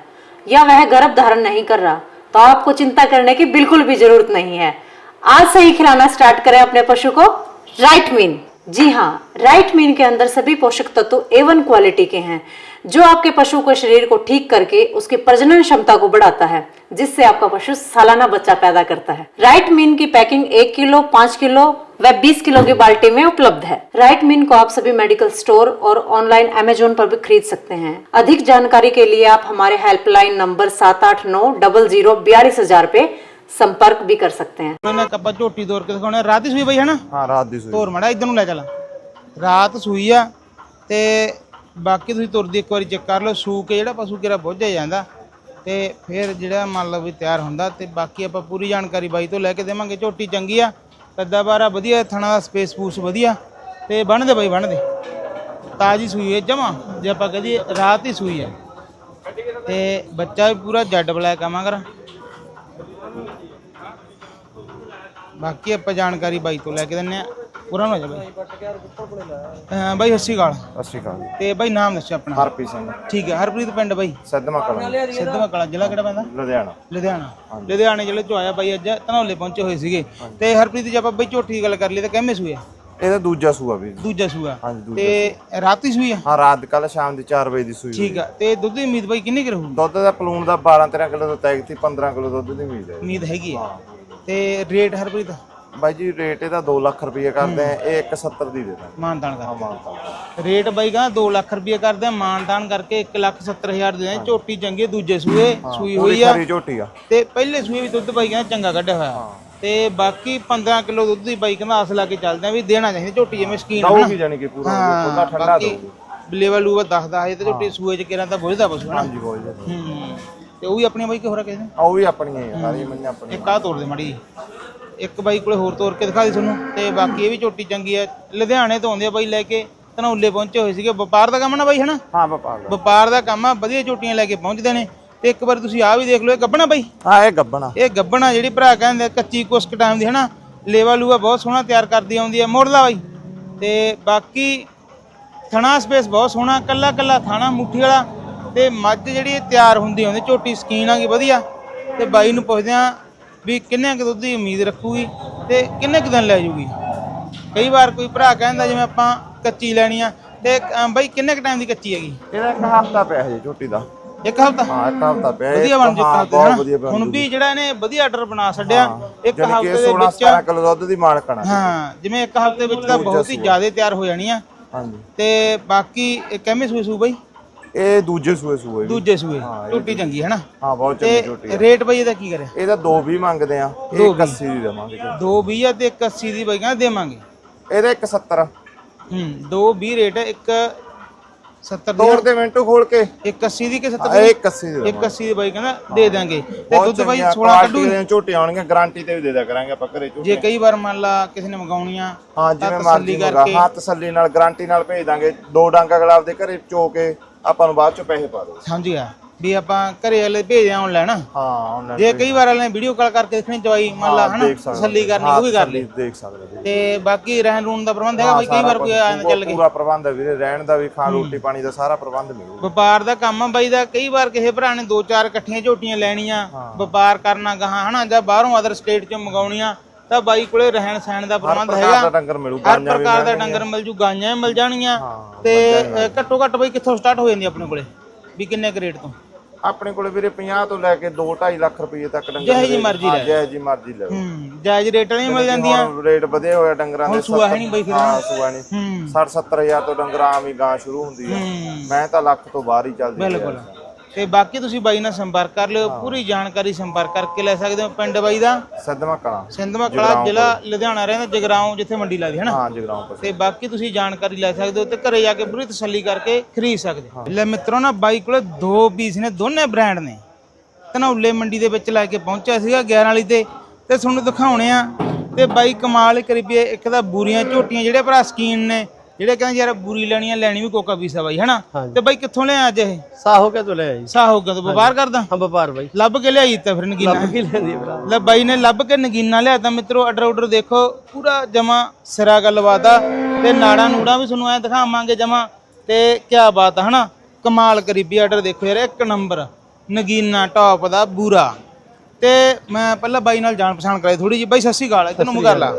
या वह गर्भ धारण नहीं कर रहा? तो आपको चिंता करने की बिल्कुल भी ज़रूरत नहीं है। आज से ही खिलाना स्टार्ट करें अपने पशु को। राइट मीन जी हाँ राइट मीन के अंदर सभी पोषक तत्व एवन क्वालिटी के हैं, जो आपके पशु के शरीर को ठीक करके उसकी प्रजनन क्षमता को बढ़ाता है, जिससे आपका पशु सालाना बच्चा पैदा करता है। राइट मीन की पैकिंग एक किलो, पाँच किलो व 20 किलो की बाल्टी में उपलब्ध है राइट मीन को आप सभी मेडिकल स्टोर और ऑनलाइन अमेजोन पर भी खरीद सकते हैं अधिक जानकारी के लिए आप हमारे हेल्पलाइन नंबर सात आठ नौ डबल जीरो बयालीस हजार पे संपर्क भी कर सकते हैं ਇਹਨਾਂ ਕੱਪਾ ਝੋਟੀ ਤੋਰ ਕੇ ਦਿਖਾਉਣੇ ਰਾਤ ਹੀ ਸੂਈ ਬਈ ਹਨਾ ਹਾਂ ਰਾਤ ਦੀ ਸੂਈ ਤੋਰ ਮੜਾ ਇਧਰ ਨੂੰ ਲੈ ਚੱਲ ਰਾਤ ਸੂਈ ਆ ਤੇ ਬਾਕੀ ਤੁਸੀਂ ਤੁਰਦੀ ਇੱਕ ਵਾਰੀ ਚੈੱਕ ਕਰ ਲਓ ਸੂ ਕੇ ਜਿਹੜਾ ਪਸ਼ੂ ਕਿਹੜਾ ਬੁੱਝ ਜਾਂਦਾ ਤੇ ਫਿਰ ਜਿਹੜਾ ਮੰਨ ਲਓ ਵੀ ਤਿਆਰ ਹੁੰਦਾ ਤੇ ਬਾਕੀ ਆਪਾਂ ਪੂਰੀ ਜਾਣਕਾਰੀ ਬਾਈ ਤੋਂ ਲੈ ਕੇ ਦੇਵਾਂਗੇ ਝੋਟੀ ਚੰਗੀ ਆ ਕੱਦਾ ਬਾਰਾ ਵਧੀਆ, ਥਣਾ ਦਾ ਸਪੇਸ ਸਪੂਸ ਵਧੀਆ। ਤੇ ਬਣਦੇ ਬਾਈ, ਬਣਦੇ। ਤਾਜੀ ਸੂਈ ਹੈ ਜਮਾ। ਜੇ ਆਪਾਂ ਕਹਦੀਏ ਰਾਤ ਹੀ ਸੂਈ ਹੈ ਤੇ ਬੱਚਾ ਵੀ ਪੂਰਾ ਜੱਡ ਬਲੈਕ ਆਵਾਂਗਾ ਬਾਕੀ ਆਪਾਂ ਜਾਣਕਾਰੀ ਬਾਈ ਤੋਂ ਲੈ ਕੇ ਦਿੰਨੇ ਆ। ਪੂਰਾ ਹੋ ਜਾ ਬਾਈ ਹਾਂ ਬਾਈ ਸੱਸੀ ਗਾਲ ਸਤਿ ਸ਼੍ਰੀ ਅਕਾਲ। ਤੇ ਬਾਈ ਨਾਮ ਦੱਸੋ ਆਪਣਾ। ਹਰਪ੍ਰੀਤ ਸਿੰਘ। ਠੀਕ ਹੈ ਹਰਪ੍ਰੀਤ ਪਿੰਡ ਬਾਈ? ਸਿੱਧਮਾ ਕਲਾਂ। ਸਿੱਧਵਾ ਕਲਾ ਜ਼ਿਲ੍ਹਾ ਕਿਹੜਾ ਪੈਂਦਾ? ਲੁਧਿਆਣਾ। ਲੁਧਿਆਣਾ। ਲੁਧਿਆਣੇ ਜ਼ਿਲ੍ਹੇ ਚੋਂ ਆਇਆ ਬਾਈ ਅੱਜ ਧਨੌਲੇ ਪਹੁੰਚੇ ਹੋਏ ਸੀਗੇ। ਤੇ ਹਰਪ੍ਰੀਤ ਜੇ ਆਪਾਂ ਬਾਈ ਝੋਟੀ ਦੀ ਗੱਲ ਕਰ ਲਈ ਤਾਂ ਕਿੰਮੇ ਸੂਏ ਇਹਦਾ ਦੂਜਾ ਸੂਆ ਵੀ। ਦੂਜਾ ਸੂਆ। ਹਾਂਜੀ ਦੂਜਾ ਤੇ ਰਾਤੀ ਸੂਈ ਆ? ਹਾਂ ਰਾਤ ਕੱਲ ਸ਼ਾਮ ਦੀ 4 ਵਜੇ ਦੀ ਸੂਈ ਠੀਕ ਆ। ਤੇ ਦੁੱਧ ਦੀ ਉਮੀਦ ਬਾਈ ਕਿੰਨੀ ਕੁ ਰਹੂਗੀ? ਦੁੱਧ ਦਾ ਪਲੂਣ ਦਾ 12 13 ਕਿਲੋ ਤੋਂ ਤੈਗ ਤੀ 15 ਕਿਲੋ ਦੁੱਧ ਦੀ ਉਮੀਦ ਹੈ। ਉਮੀਦ ਹੈਗੀ ਆ। ਤੇ ਰੇਟ ਹਰਪ੍ਰੀਤ? ਬਾਈ ਜੀ ਰੇਟ ਇਹਦਾ 2 ਲੱਖ ਰੁਪਏ ਕਰਦੇ ਆ ਇਹ 170 ਦੀ ਦੇ ਦਾਂਗੇ। ਮਾਨਤਾਨ ਕਰ ਹਾਂ ਮਾਨਤਾ ਰੇਟ ਬਾਈ ਕਹਿੰਦਾ 2 ਲੱਖ ਰੁਪਏ ਕਰਦੇ ਆ ਮਾਨਤਾਨ ਕਰਕੇ 1 ਲੱਖ 70 ਹਜ਼ਾਰ ਦੇ ਦੇ ਝੋਟੀ ਚੰਗੀ ਆ, ਦੂਜੇ ਸੂਏ ਸੂਈ ਹੋਈ ਆ। ਖਰੀ ਝੋਟੀ ਆ। ਤੇ ਪਹਿਲੇ ਸੂਏ ਵੀ ਦੁੱਧ ਬਾਈ ਕਹਿੰਦਾ ਚੰਗਾ ਕੱਢਿਆ ਹੋਇਆ। ਤੇ ਬਾਕੀ 15 ਕਿਲੋ ਦੁੱਧ ਦੀ ਬਾਈ ਕਹਿੰਦਾ ਆਸ ਲਾ ਕੇ ਚੱਲਦੇ ਆ ਵੀ ਦੇਣਾ ਚਾਹੀਦਾ ਝੋਟੀ ਜਿਵੇਂ ਸਕੀਨ ਦਊਗੀ ਜਾਨੀ ਕਿ ਪੂਰਾ ਉਹਦਾ ਠੰਡਾ ਦਊਗੀ। ਲੈਵਲ ਲੂਵਾ ਦੱਸਦਾ ਹੈ ਤੇ ਝੋਟੀ ਸੂਏ ਚ ਕਿਰਾਂ ਤਾਂ ਬੁਝਦਾ ਪਸ਼ੂ ਹਨਾ ਹਾਂਜੀ ਜੀ ਹੂੰ। ਤੇ ਉਹ ਵੀ ਆਪਣੀ ਬਾਈ ਕਿ ਹੋਰਾ ਕਿਸੇ ਨੇ ਆ ਉਹ ਵੀ ਆਪਣੀਆਂ ਹੀ ਆ ਸਾਰੀਆਂ ਮੰਨਾਂ ਆਪਣੀਆਂ ਇੱਕ ਆਹ ਤੋੜ ਦੇ ਮੜੀ ਇੱਕ ਬਾਈ ਕੋਲੇ ਹੋਰ ਤੋੜ ਕੇ ਦਿਖਾ ਦੇ ਤੁਹਾਨੂੰ ਤੇ ਬਾਕੀ ਇਹ ਵੀ ਝੋਟੀ ਚੰਗੀ ਹੈ। ਲੁਧਿਆਣੇ ਤੋਂ ਆਉਂਦੇ ਆ ਬਾਈ ਲੈ ਕੇ ਧਨੌਲੇ ਪਹੁੰਚੇ ਹੋਏ ਸੀਗੇ। ਵਪਾਰ ਦਾ ਕੰਮ ਨਾ ਬਾਈ ਹਨਾ? ਹਾਂ ਵਪਾਰ ਵਪਾਰ ਦਾ ਕੰਮ ਆ ਵਧੀਆ ਝੋਟੀਆਂ ਲੈ ਕੇ ਪਹੁੰਚਦੇ ਨੇ। ਤੇ ਇੱਕ ਵਾਰ ਤੁਸੀਂ ਆ ਵੀ ਦੇਖ ਲਓ ਇਹ ਗੱਬਣਾ ਬਾਈ? ਹਾਂ ਇਹ ਗੱਬਣਾ। ਇਹ ਗੱਬਣਾ ਜਿਹੜੀ ਭਰਾ ਕਹਿੰਦੇ ਕੱਚੀ ਕੁਸਕ ਟਾਈਮ ਦੀ ਹਨਾ? ਲੇਵਾ ਲੂਆ ਬਹੁਤ ਸੋਹਣਾ ਤਿਆਰ ਕਰਦੀ ਆਉਂਦੀ ਹੈ ਮੋੜਲਾ ਬਾਈ। ਤੇ ਬਾਕੀ ਥਣਾ ਸਪੇਸ ਬਹੁਤ ਸੋਹਣਾ ਕੱਲਾ ਕੱਲਾ ਥਾਣਾ ਮੁੱਠੀ ਵਾਲਾ। ਤੇ ਮੱਝ ਜਿਹੜੀ ਤਿਆਰ ਹੁੰਦੀ ਆਉਂਦੀ ਝੋਟੀ ਸਕੀਨ ਆਗੀ ਵਧੀਆ। ਤੇ ਬਾਈ ਨੂੰ ਪੁੱਛਦੇ ਆ ਵੀ ਕਿੰਨੇ ਕੁ ਦੁੱਧ ਦੀ ਉਮੀਦ ਰੱਖੂਗੀ ਤੇ ਕਿੰਨੇ ਕੁ ਦਿਨ ਲੈ ਜੂਗੀ? ਕਈ ਵਾਰ ਕੋਈ ਭਰਾ ਕਹਿੰਦਾ ਜਿਵੇਂ ਆਪਾਂ ਕੱਚੀ ਲੈਣੀ ਆ ਤੇ ਅਮ, ਬਾਈ ਕਿੰਨੇ ਕੁ ਟਾਈਮ ਦੀ ਕੱਚੀ ਹੈਗੀ? ਇਹਦਾ ਇੱਕ ਹਫਤਾ ਪਿਆ ਹੈ ਜੀ ਝੋਟੀ ਦਾ। ਇੱਕ ਹਫ਼ਤਾ? ਹਾਂ ਇੱਕ ਹਫਤਾ ਪਿਆ। ਇਹ। ਵਧੀਆ ਬਣ ਹਾਂ, ਚੁੱਕਾ ਬਹੁਤ ਵਧੀਆ ਬਣ ਹੁਣ ਵੀ ਜਿਹੜਾ ਇਹਨੇ ਵਧੀਆ ਆਰਡਰ ਬਣਾ ਛੱਡਿਆ ਇੱਕ ਜਾਣੀ ਕਿ ਹਫ਼ਤੇ ਦੇ 16 ਵਿੱਚ 17 ਕਿਲੋ ਦੁੱਧ ਦੀ ਮਾਲਕਣ ਆ ਹਾਂ ਜਿਵੇਂ ਇੱਕ ਹਫ਼ਤੇ ਵਿੱਚ ਤਾਂ ਬਹੁਤ ਹੀ ਜ਼ਿਆਦਾ ਤਿਆਰ ਹੋ ਜਾਣੀ ਆ। ਹਾਂਜੀ। ਤੇ ਬਾਕੀ ਇਹ ਕਿਵੇਂ ਸੂਏ ਸੂ ਬਾਈ? ਇਹ ਦੂਜੇ ਸੂਏ ਸੂਏ ਵੀ ਦੂਜੇ ਸੂਏ। ਝੋਟੀ ਚੰਗੀ ਹੈ ਨਾ? ਹਾਂ ਬਹੁਤ ਚੰਗੀ ਤੇ ਝੋਟੀ ਆ ਰੇਟ ਬਾਈ ਇਹਦਾ ਕੀ ਕਰਿਆ ਇਹਦਾ ਦੋ ਵੀ ਮੰਗਦੇ ਆ ਇਹ 81 ਦੀ ਦੇਵਾਂਗੇ। ਦੋ 20 ਆ ਤੇ ਇੱਕ 80 ਦੀ ਬਾਈ ਕਹਿੰਦਾ ਦੇਵਾਂਗੇ। ਇਹਦਾ 170 ਹੂੰ ਦੋ 20 ਰੇਟ ਹੈ ਇੱਕ 70 ਦੀ ਤੋੜ ਦੇ ਮਿੰਟੂ ਖੋਲ ਕੇ। ਇੱਕ 80 ਦੀ ਕਿ 70 ਇਹ ਦੀ? 81 ਦੀ ਇੱਕ 80 ਦੀ ਬਾਈ ਕਹਿੰਦਾ ਦੇ ਦਾਂਗੇ ਤੇ ਦੁੱਧ ਬਾਈ 16 ਕੱਢੂ ਦੀਆਂ ਝੋਟੀਆਂ ਆਉਣਗੀਆਂ ਗਾਰੰਟੀ ਤੇ ਵੀ ਦੇ ਦਿਆ ਕਰਾਂਗੇ ਆਪਾਂ ਘਰੇ ਝੋਟੀ ਜੇ ਕਈ ਵਾਰ ਮੰਨ ਲਾ ਕਿਸੇ ਨੇ ਮੰਗਾਉਣੀਆਂ ਹਾਂ ਤਾਂ ਜਿਵੇਂ ਤਸੱਲੀ ਮਰਜ਼ੀ ਹੋਗਾ ਕਰਕੇ। ਹਾਂ ਤਸੱਲੀ ਨਾਲ ਗਾਰੰਟੀ ਨਾਲ ਭੇਜ ਦਾਂਗੇ। ਦੋ ਡਾਂਗਾ ਅਗਲਾ ਆਪਦੇ ਘਰੇ ਚੋ ਕੇ ਆਪਾਂ ਨੂੰ ਬਾਅਦ ਚ ਪੈਸੇ ਪਾ ਦੇ ਸਮਝ ਗਿਆ ਵੀ ਆਪਾਂ ਘਰੇ ਵਾਲੇ ਭੇਜਿਆ ਆਨਲਾਈਨ ਹਾਂ ਆਨਲਾਈਨ ਜੇ ਕਈ ਵਾਰ ਵਾਲੇ ਵੀਡੀਓ ਕਾਲ ਕਰਕੇ ਦੇਖਣੀ ਚਵਾਈ ਮੰਨ ਲਾ ਹਨਾ ਤਸੱਲੀ ਕਰਨੀ ਉਹ ਵੀ ਕਰ ਲਈ। ਦੇਖ ਸਕਦੇ ਤੇ ਬਾਕੀ ਰਹਿਣ ਰੂਣ ਦਾ ਪ੍ਰਬੰਧ ਹੈਗਾ ਬਈ ਕਈ ਵਾਰ ਕੋਈ ਆ ਜਾਂਦਾ ਚੱਲ ਕੇ। ਪੂਰਾ ਪ੍ਰਬੰਧ ਹੈ ਵੀਰੇ ਰਹਿਣ ਦਾ ਵੀ ਖਾਣ ਰੋਟੀ ਪਾਣੀ ਦਾ ਸਾਰਾ ਪ੍ਰਬੰਧ ਮਿਲੂਗਾ ਵਪਾਰ ਦਾ ਕੰਮ ਆ ਬਾਈ ਦਾ ਕਈ ਵਾਰ ਕਿਸੇ ਭਰਾ ਨੇ ਦੋ ਚਾਰ ਇਕੱਠੀਆਂ ਝੋਟੀਆਂ ਲੈਣੀਆਂ ਵਪਾਰ ਕਰਨਾ ਗਾਹਾਂ ਹਨਾ ਜਾਂ ਬਾਹਰੋਂ ਅਦਰ ਸਟੇਟ ਚੋਂ ਮੰਗਾਉਣੀਆਂ ਤਾਂ ਬਾਈ ਕੋਲੇ ਰਹਿਣ ਸਹਿਣ ਦਾ ਪ੍ਰਬੰਧ ਪ੍ਰਕਾਰ ਦਾ ਡੰਗਰ ਮਿਲੂ ਹਰ ਪ੍ਰਕਾਰ ਦਾ ਡੰਗਰ ਮਿਲ ਜੂ ਗਾਈਆਂ ਵੀ ਮਿਲ ਜਾਣਗੀਆਂ ਤੇ ਅ, ਘੱਟੋ ਘੱਟ ਬਾਈ ਕਿੱਥੋਂ ਸਟਾਰਟ ਹੋ ਜਾਂਦੀ ਆਪਣੇ ਕੋਲੇ? ਵੀ ਕਿੰਨੇ ਕੁ ਰੇਟ ਤੋਂ? ਆਪਣੇ ਕੋਲੇ ਵੀਰੇ 50 ਤੋਂ ਲੈ ਕੇ 2 2.5 ਲੱਖ ਰੁਪਏ ਤੱਕ ਡੰਗਰ ਜਿਹੇ ਜੀ ਮਰਜ਼ੀ ਲੈ ਜੈ ਜੀ ਮਰਜ਼ੀ ਲੈ ਹੂੰ ਜਾਇਜ਼ ਰੇਟ ਵਾਲੀਆਂ ਮਿਲ ਜਾਂਦੀਆਂ। ਹੁਣ ਰੇਟ ਵਧੇ ਹੋਏ ਆ ਡੰਗਰਾਂ ਦੇ ਸੂਆ ਹੈ ਨਹੀਂ ਬਾਈ ਫਿਰ। ਹਾਂ ਸੂਆ ਨਹੀਂ। ਹੂੰ। 60 70 ਹਜ਼ਾਰ ਤੋਂ ਡੰਗਰ ਆਮ ਹੀ ਗਾਂ ਸ਼ੁਰੂ ਹੁੰਦੀ ਆ। ਹੂੰ। ਮੈਂ ਤਾਂ ਲੱਖ ਤੋਂ ਬਾਹਰ ਹੀ ਚੱਲਦੀ ਬਿਲਕੁਲ। ਤੇ ਬਾਕੀ ਤੁਸੀਂ ਬਾਈ ਨਾਲ ਸੰਪਰਕ ਕਰ ਲਿਓ ਪੂਰੀ ਜਾਣਕਾਰੀ ਸੰਪਰਕ ਕਰਕੇ ਲੈ ਸਕਦੇ ਹੋ ਪਿੰਡ ਬਾਈ ਦਾ। ਸਦਮਾ ਕਲਾਂ। ਸਿੰਧਵਾ ਕਲਾ ਜ਼ਿਲ੍ਹਾ ਲੁਧਿਆਣਾ ਰਹਿੰਦਾ ਜਗਰਾਉਂ ਜਿੱਥੇ ਮੰਡੀ ਲੱਗਦੀ ਹੈ ਨਾ? ਹਾਂ ਜਗਰਾਉਂ ਕੋਲ। ਤੇ ਬਾਕੀ ਤੁਸੀਂ ਜਾਣਕਾਰੀ ਲੈ ਸਕਦੇ ਹੋ ਤੇ ਘਰੇ ਜਾ ਕੇ ਪੂਰੀ ਤਸੱਲੀ ਕਰਕੇ ਖਰੀਦ ਸਕਦੇ ਹੋ। ਲੈ ਮਿੱਤਰੋ ਨਾ ਬਾਈ ਕੋਲੇ ਦੋ ਪੀਸ ਨੇ ਦੋਨੇ ਬ੍ਰਾਂਡ ਨੇ। ਧਨੌਲੇ ਮੰਡੀ ਦੇ ਵਿੱਚ ਲੈ ਕੇ ਪਹੁੰਚਿਆ ਸੀਗਾ 11 ਵਾਲੀ ਤੇ। ਤੇ ਤੁਹਾਨੂੰ ਦਿਖਾਉਣੇ ਆ ਤੇ ਬਾਈ ਕਮਾਲ ਕਰੀ ਪਈ ਹੈ। ਇੱਕ ਤਾਂ ਬੂਰੀਆਂ ਝੋਟੀਆਂ ਜਿਹੜੇ ਭਰਾ ਸਕੀਨ ਨੇ ਜਿਹੜੇ ਕਹਿੰਦੇ ਯਾਰ ਬੂਰੀ ਲੈਣੀ ਆ ਲੈਣੀ ਵੀ ਕੋਕਾ ਪੀਸਾ ਬਾਈ ਹਨਾ? ਤੇ ਬਾਈ ਕਿੱਥੋਂ ਲਿਆ ਅੱਜ ਇਹ? ਸਾਹੋ ਕੇ ਤੋਂ ਲਿਆ ਜੀ? ਸਾਹ ਹੋ ਗਿਆ ਤੂੰ? ਵਪਾਰ ਕਰਦਾ? ਹਾਂ ਵਪਾਰ ਬਾਈ। ਲੱਭ ਕੇ ਲਿਆਈ ਤਾਂ ਫਿਰ ਨਗੀਨਾ। ਕੀ ਲੈਂਦੀ ਭਰਾ। ਲੈ ਬਾਈ ਨੇ ਲੱਭ ਕੇ ਨਗੀਨਾ ਲਿਆ ਤਾਂ ਮਿੱਤਰੋ ਆਰਡਰ ਆਰਡਰ ਦੇਖੋ ਪੂਰਾ ਜਮਾ ਸਿਰਾ ਗੱਲਬਾਤ ਆ। ਤੇ ਨਾੜਾ ਨੂੜਾ ਵੀ ਤੁਹਾਨੂੰ ਐ ਦਿਖਾਵਾਂਗੇ ਜਮਾ। ਤੇ ਕੀ ਬਾਤ ਆ ਹਨਾ? ਕਮਾਲ ਕਰੀ ਵੀ ਆਰਡਰ ਦੇਖੋ ਯਾਰ ਇੱਕ ਨੰਬਰ। ਨਗੀਨਾ ਟੌਪ ਦਾ ਬੂਰਾ। ਤੇ ਮੈਂ ਪਹਿਲਾਂ ਬਾਈ ਨਾਲ ਜਾਣ ਪਛਾਣ ਕਰਾਈ ਥੋੜੀ ਜੀ ਬਾਈ ਸਤਿ ਸ਼੍ਰੀ ਅਕਾਲ ਇੱਧਰ ਨੂੰ ਮੂੰਹ ਕਰ ਲਾ।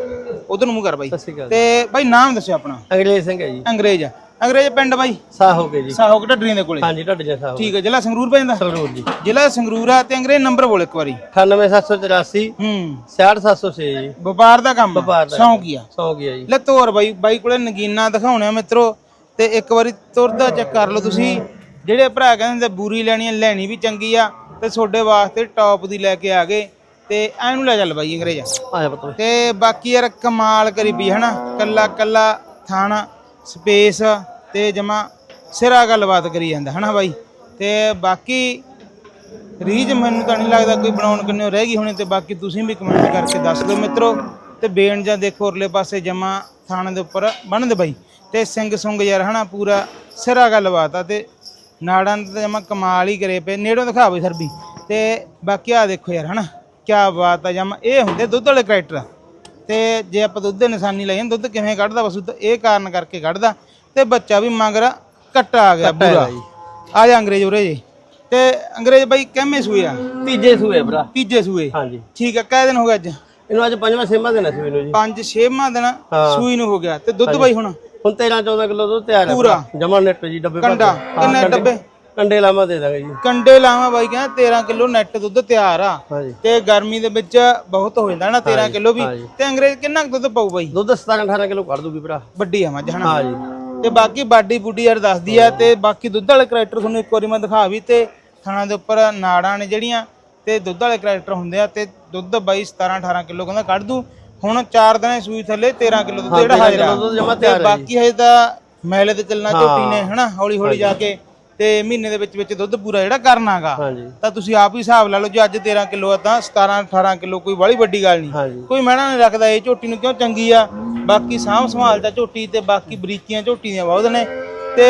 ਉਧਰ ਨੂੰ ਮੂੰਹ ਕਰ ਬਾਈ। ਸਤਿ ਸ਼੍ਰੀ ਅਕਾਲ ਤੇ ਬਾਈ ਨਾਮ ਦੱਸਿਓ ਆਪਣਾ। ਅੰਗਰੇਜ਼ ਸਿੰਘ ਹੈ ਜੀ। ਅੰਗਰੇਜ਼ ਅੰਗਰੇਜ਼ ਪਿੰਡ ਬਾਈ? ਸਾਹੋ ਕੇ ਜੀ। ਸਾਹੋਕ ਢੱਡਰੀਆਂ ਦੇ ਕੋਲੇ। ਹਾਂਜੀ ਢੱਡ ਜਾ ਸਾਹੋ ਠੀਕ ਹੈ ਜ਼ਿਲ੍ਹਾ ਸੰਗਰੂਰ ਪੈਂਦਾ? ਸਰੂਰ ਜੀ। ਜ਼ਿਲ੍ਹਾ ਸੰਗਰੂਰ ਆ ਤੇ ਅੰਗਰੇਜ਼ ਨੰਬਰ ਬੋਲ ਇੱਕ ਵਾਰੀ। 98784 ਹੂੰ। 66706 ਜੀ। ਵਪਾਰ ਦਾ ਕੰਮ ਵਪਾਰ ਦਾ ਸ਼ੌਂਕ ਹੀ ਆ। ਸੌ ਗਿਆ ਜੀ। ਲੈ ਤੋਰ ਬਾਈ ਬਾਈ ਕੋਲੇ ਨਗੀਨਾ ਦਿਖਾਉਣੇ ਮਿੱਤਰੋ। ਤੇ ਇੱਕ ਵਾਰੀ ਤੁਰਦਾ ਚੈੱਕ ਕਰ ਲਓ ਤੁਸੀਂ। ਜਿਹੜੇ ਭਰਾ ਕਹਿੰਦੇ ਨੇ ਬੂਰੀ ਲੈਣੀ ਆ ਲੈਣੀ ਵੀ ਚੰਗੀ ਆ। ਤੇ ਤੁਹਾਡੇ ਵਾਸਤੇ ਟੌਪ ਦੀ ਲੈ ਕੇ ਆ ਗਏ। ਤੇ ਐਨੂੰ ਲੈ ਚੱਲ ਬਾਈ ਅੰਗਰੇਜ਼। ਆਇਆ ਪਤਾ। ਤੇ ਬਾਕੀ ਯਾਰ ਕਮਾਲ ਕਰੀ ਵੀ ਹਨਾ? ਕੱਲਾ ਕੱਲਾ ਥਾਣਾ ਸਪੇਸ ਤੇ ਜਮਾ ਸਿਰਾ ਗੱਲਬਾਤ ਕਰੀ ਜਾਂਦਾ ਹਨਾ ਬਾਈ? ਤੇ ਬਾਕੀ ਰੀਜ ਮੈਨੂੰ ਤਾਂ ਨਹੀਂ ਲੱਗਦਾ ਕੋਈ ਬਣਾਉਣ ਕਿੰਨੇ ਰਹਿ ਗਈ ਹੋਣੀ ਤੇ ਬਾਕੀ ਤੁਸੀਂ ਵੀ ਕਮੈਂਟ ਕਰਕੇ ਦੱਸ ਦਿਓ ਮਿੱਤਰੋ। ਤੇ ਬੇਨ ਜਾਂ ਦੇਖੋ ਉਰਲੇ ਪਾਸੇ ਜਮਾ ਥਾਣੇ ਦੇ ਉੱਪਰ ਬੰਨਦੇ ਬਾਈ। ਤੇ ਸਿੰਘ ਸੁੰਗ ਯਾਰ ਹਨਾ ਪੂਰਾ ਸਿਰਾ ਗੱਲਬਾਤ ਆ ਤੇ ਨਾੜਾਂ ਤੇ ਜਮਾ ਕਮਾਲ ਹੀ ਕਰੇ ਪਏ। ਨੇੜੋਂ ਦਿਖਾ ਬਈ ਸਰਬੀ ਤੇ ਬਾਕੀ ਆ ਦੇਖੋ ਯਾਰ ਹਨਾ? ਕੀ ਬਾਤ ਆ ਜਮਾ ਇਹ ਹੁੰਦੇ ਦੁੱਧ ਵਾਲੇ ਕਰੈਕਟਰ ਤੇ ਜੇ ਆਪਾਂ ਦੁੱਧ ਦੇ ਨਿਸ਼ਾਨੀ ਲਾਈਏ ਨਾ, ਦੁੱਧ ਕਿਵੇਂ ਕੱਢਦਾ ਪਸ਼ੂ? ਤਾਂ ਇਹ ਕਾਰਨ ਕਰਕੇ ਕੱਢਦਾ। ਤੇ ਬੱਚਾ ਵੀ ਮਗਰ ਕੱਟਾ ਆ ਗਿਆ ਪੂਰਾ ਆ ਜਾ। ਅੰਗਰੇਜ਼ ਉਰੇ ਜੀ। ਤੇ ਅੰਗਰੇਜ਼ ਬਾਈ ਕਿੰਮੇ ਸੂਏ ਆ? ਤੀਜੇ ਸੂਏ ਭਰਾ। ਤੀਜੇ ਸੂਏ। ਹਾਂਜੀ। ਠੀਕ ਆ ਕਿਹ ਦਿਨ ਹੋ ਗਿਆ ਅੱਜ? ਇਹਨੂੰ ਅੱਜ ਪੰਜਵਾਂ ਸੇਮਾ ਦੇਣਾ ਸੀ ਮੈਨੂੰ ਜੀ। ਪੰਜ ਛੇਵਾਂ ਦਿਨ ਸੂਈ ਨੂੰ ਹੋ ਗਿਆ। ਤੇ ਦੁੱਧ ਬਾਈ ਹੁਣ? ਹੁਣ 13 14 ਕਿਲੋ ਦੁੱਧ ਤਿਆਰ ਹੈ ਪੂਰਾ। ਜਮਾ ਨੈਟ ਜੀ ਡੱਬੇ ਕੰਡਾ। ਕੇ। ਕਿੰਨੇ ਡੱਬੇ? ਕੰਡੇ ਲਾਵਾਂ ਦੇ ਦਾਂਗੇ ਜੀ। ਕੰਡੇ ਲਾਵਾਂ ਬਾਈ ਕਹਿੰਦਾ 13 ਕਿਲੋ ਨੈਟ ਦੁੱਧ ਤਿਆਰ ਆ। ਹਾਂਜੀ। ਤੇ ਗਰਮੀ ਦੇ ਵਿੱਚ ਬਹੁਤ ਹੋ ਜਾਂਦਾ ਨਾ 13 ਕਿਲੋ ਵੀ। ਹਾਂਜੀ। ਤੇ ਅੰਗਰੇਜ਼ ਕਿੰਨਾ ਕੁ ਦੁੱਧ ਪਾਊ ਬਾਈ? ਦੁੱਧ 17 18 ਕਿਲੋ ਕੱਢ ਦੂਗੀ ਭਰਾ। ਵੱਡੀ ਆ ਮੱਝ ਹਨਾ? ਹਾਂ ਜੀ ਤੇ ਬਾਕੀ ਬਾਡੀ ਬੁੱਡੀ ਯਾਰ ਦੱਸਦੀ ਆ ਤੇ ਬਾਕੀ ਦੁੱਧ ਵਾਲੇ ਕਰੈਕਟਰ ਤੁਹਾਨੂੰ ਇੱਕ ਵਾਰੀ ਮੈਂ ਦਿਖਾ ਵੀ ਤੇ ਥਣਾ ਦੇ ਉੱਪਰ ਨਾੜਾਂ ਨੇ ਜਿਹੜੀਆਂ ਤੇ ਦੁੱਧ ਵਾਲੇ ਕਰੈਕਟਰ ਹੁੰਦੇ ਆ ਤੇ ਦੁੱਧ ਬਾਈ 17 18 ਕਿਲੋ ਕਹਿੰਦਾ ਕੱਢ ਦੂ। ਹੁਣ 4 ਦਿਨਾਂ ਦੀ ਸੂਈ ਥੱਲੇ 13 ਕਿਲੋ ਦੁੱਧ ਜਿਹੜਾ 13 ਹਾਜ਼ਰ ਆ। ਤੇ। ਬਾਕੀ ਹਜੇ ਤਾਂ ਮੈਲੇ ਤੇ ਚੱਲਣਾ ਝੋਟੀ ਨੇ ਹਨਾ? ਹੌਲੀ ਹੌਲੀ ਜਾ ਕੇ ਤੇ ਮਹੀਨੇ ਦੇ ਵਿੱਚ ਵਿੱਚ ਦੁੱਧ ਪੂਰਾ ਜਿਹੜਾ ਕਰਨਾਗਾ ਹਾਂਜੀ। ਤਾਂ ਤੁਸੀਂ ਆਪ ਹੀ ਹਿਸਾਬ ਲਾ ਲਓ ਜੇ ਅੱਜ 13 ਕਿਲੋ ਆ ਤਾਂ 17 18 ਕਿਲੋ ਕੋਈ ਬੜੀ ਵੱਡੀ ਗੱਲ ਨਹੀਂ। ਕੋਈ ਮਹਿਣਾ ਨਹੀਂ ਰੱਖਦਾ ਇਹ ਝੋਟੀ ਨੂੰ ਕਿਉਂ ਚੰਗੀ ਆ? ਬਾਕੀ ਸਾਂਭ ਸੰਭਾਲ ਤਾਂ ਝੋਟੀ ਤੇ ਬਾਕੀ ਬਰੀਕੀਆਂ ਝੋਟੀ ਦੀਆਂ ਬਹੁਤ ਨੇ। ਤੇ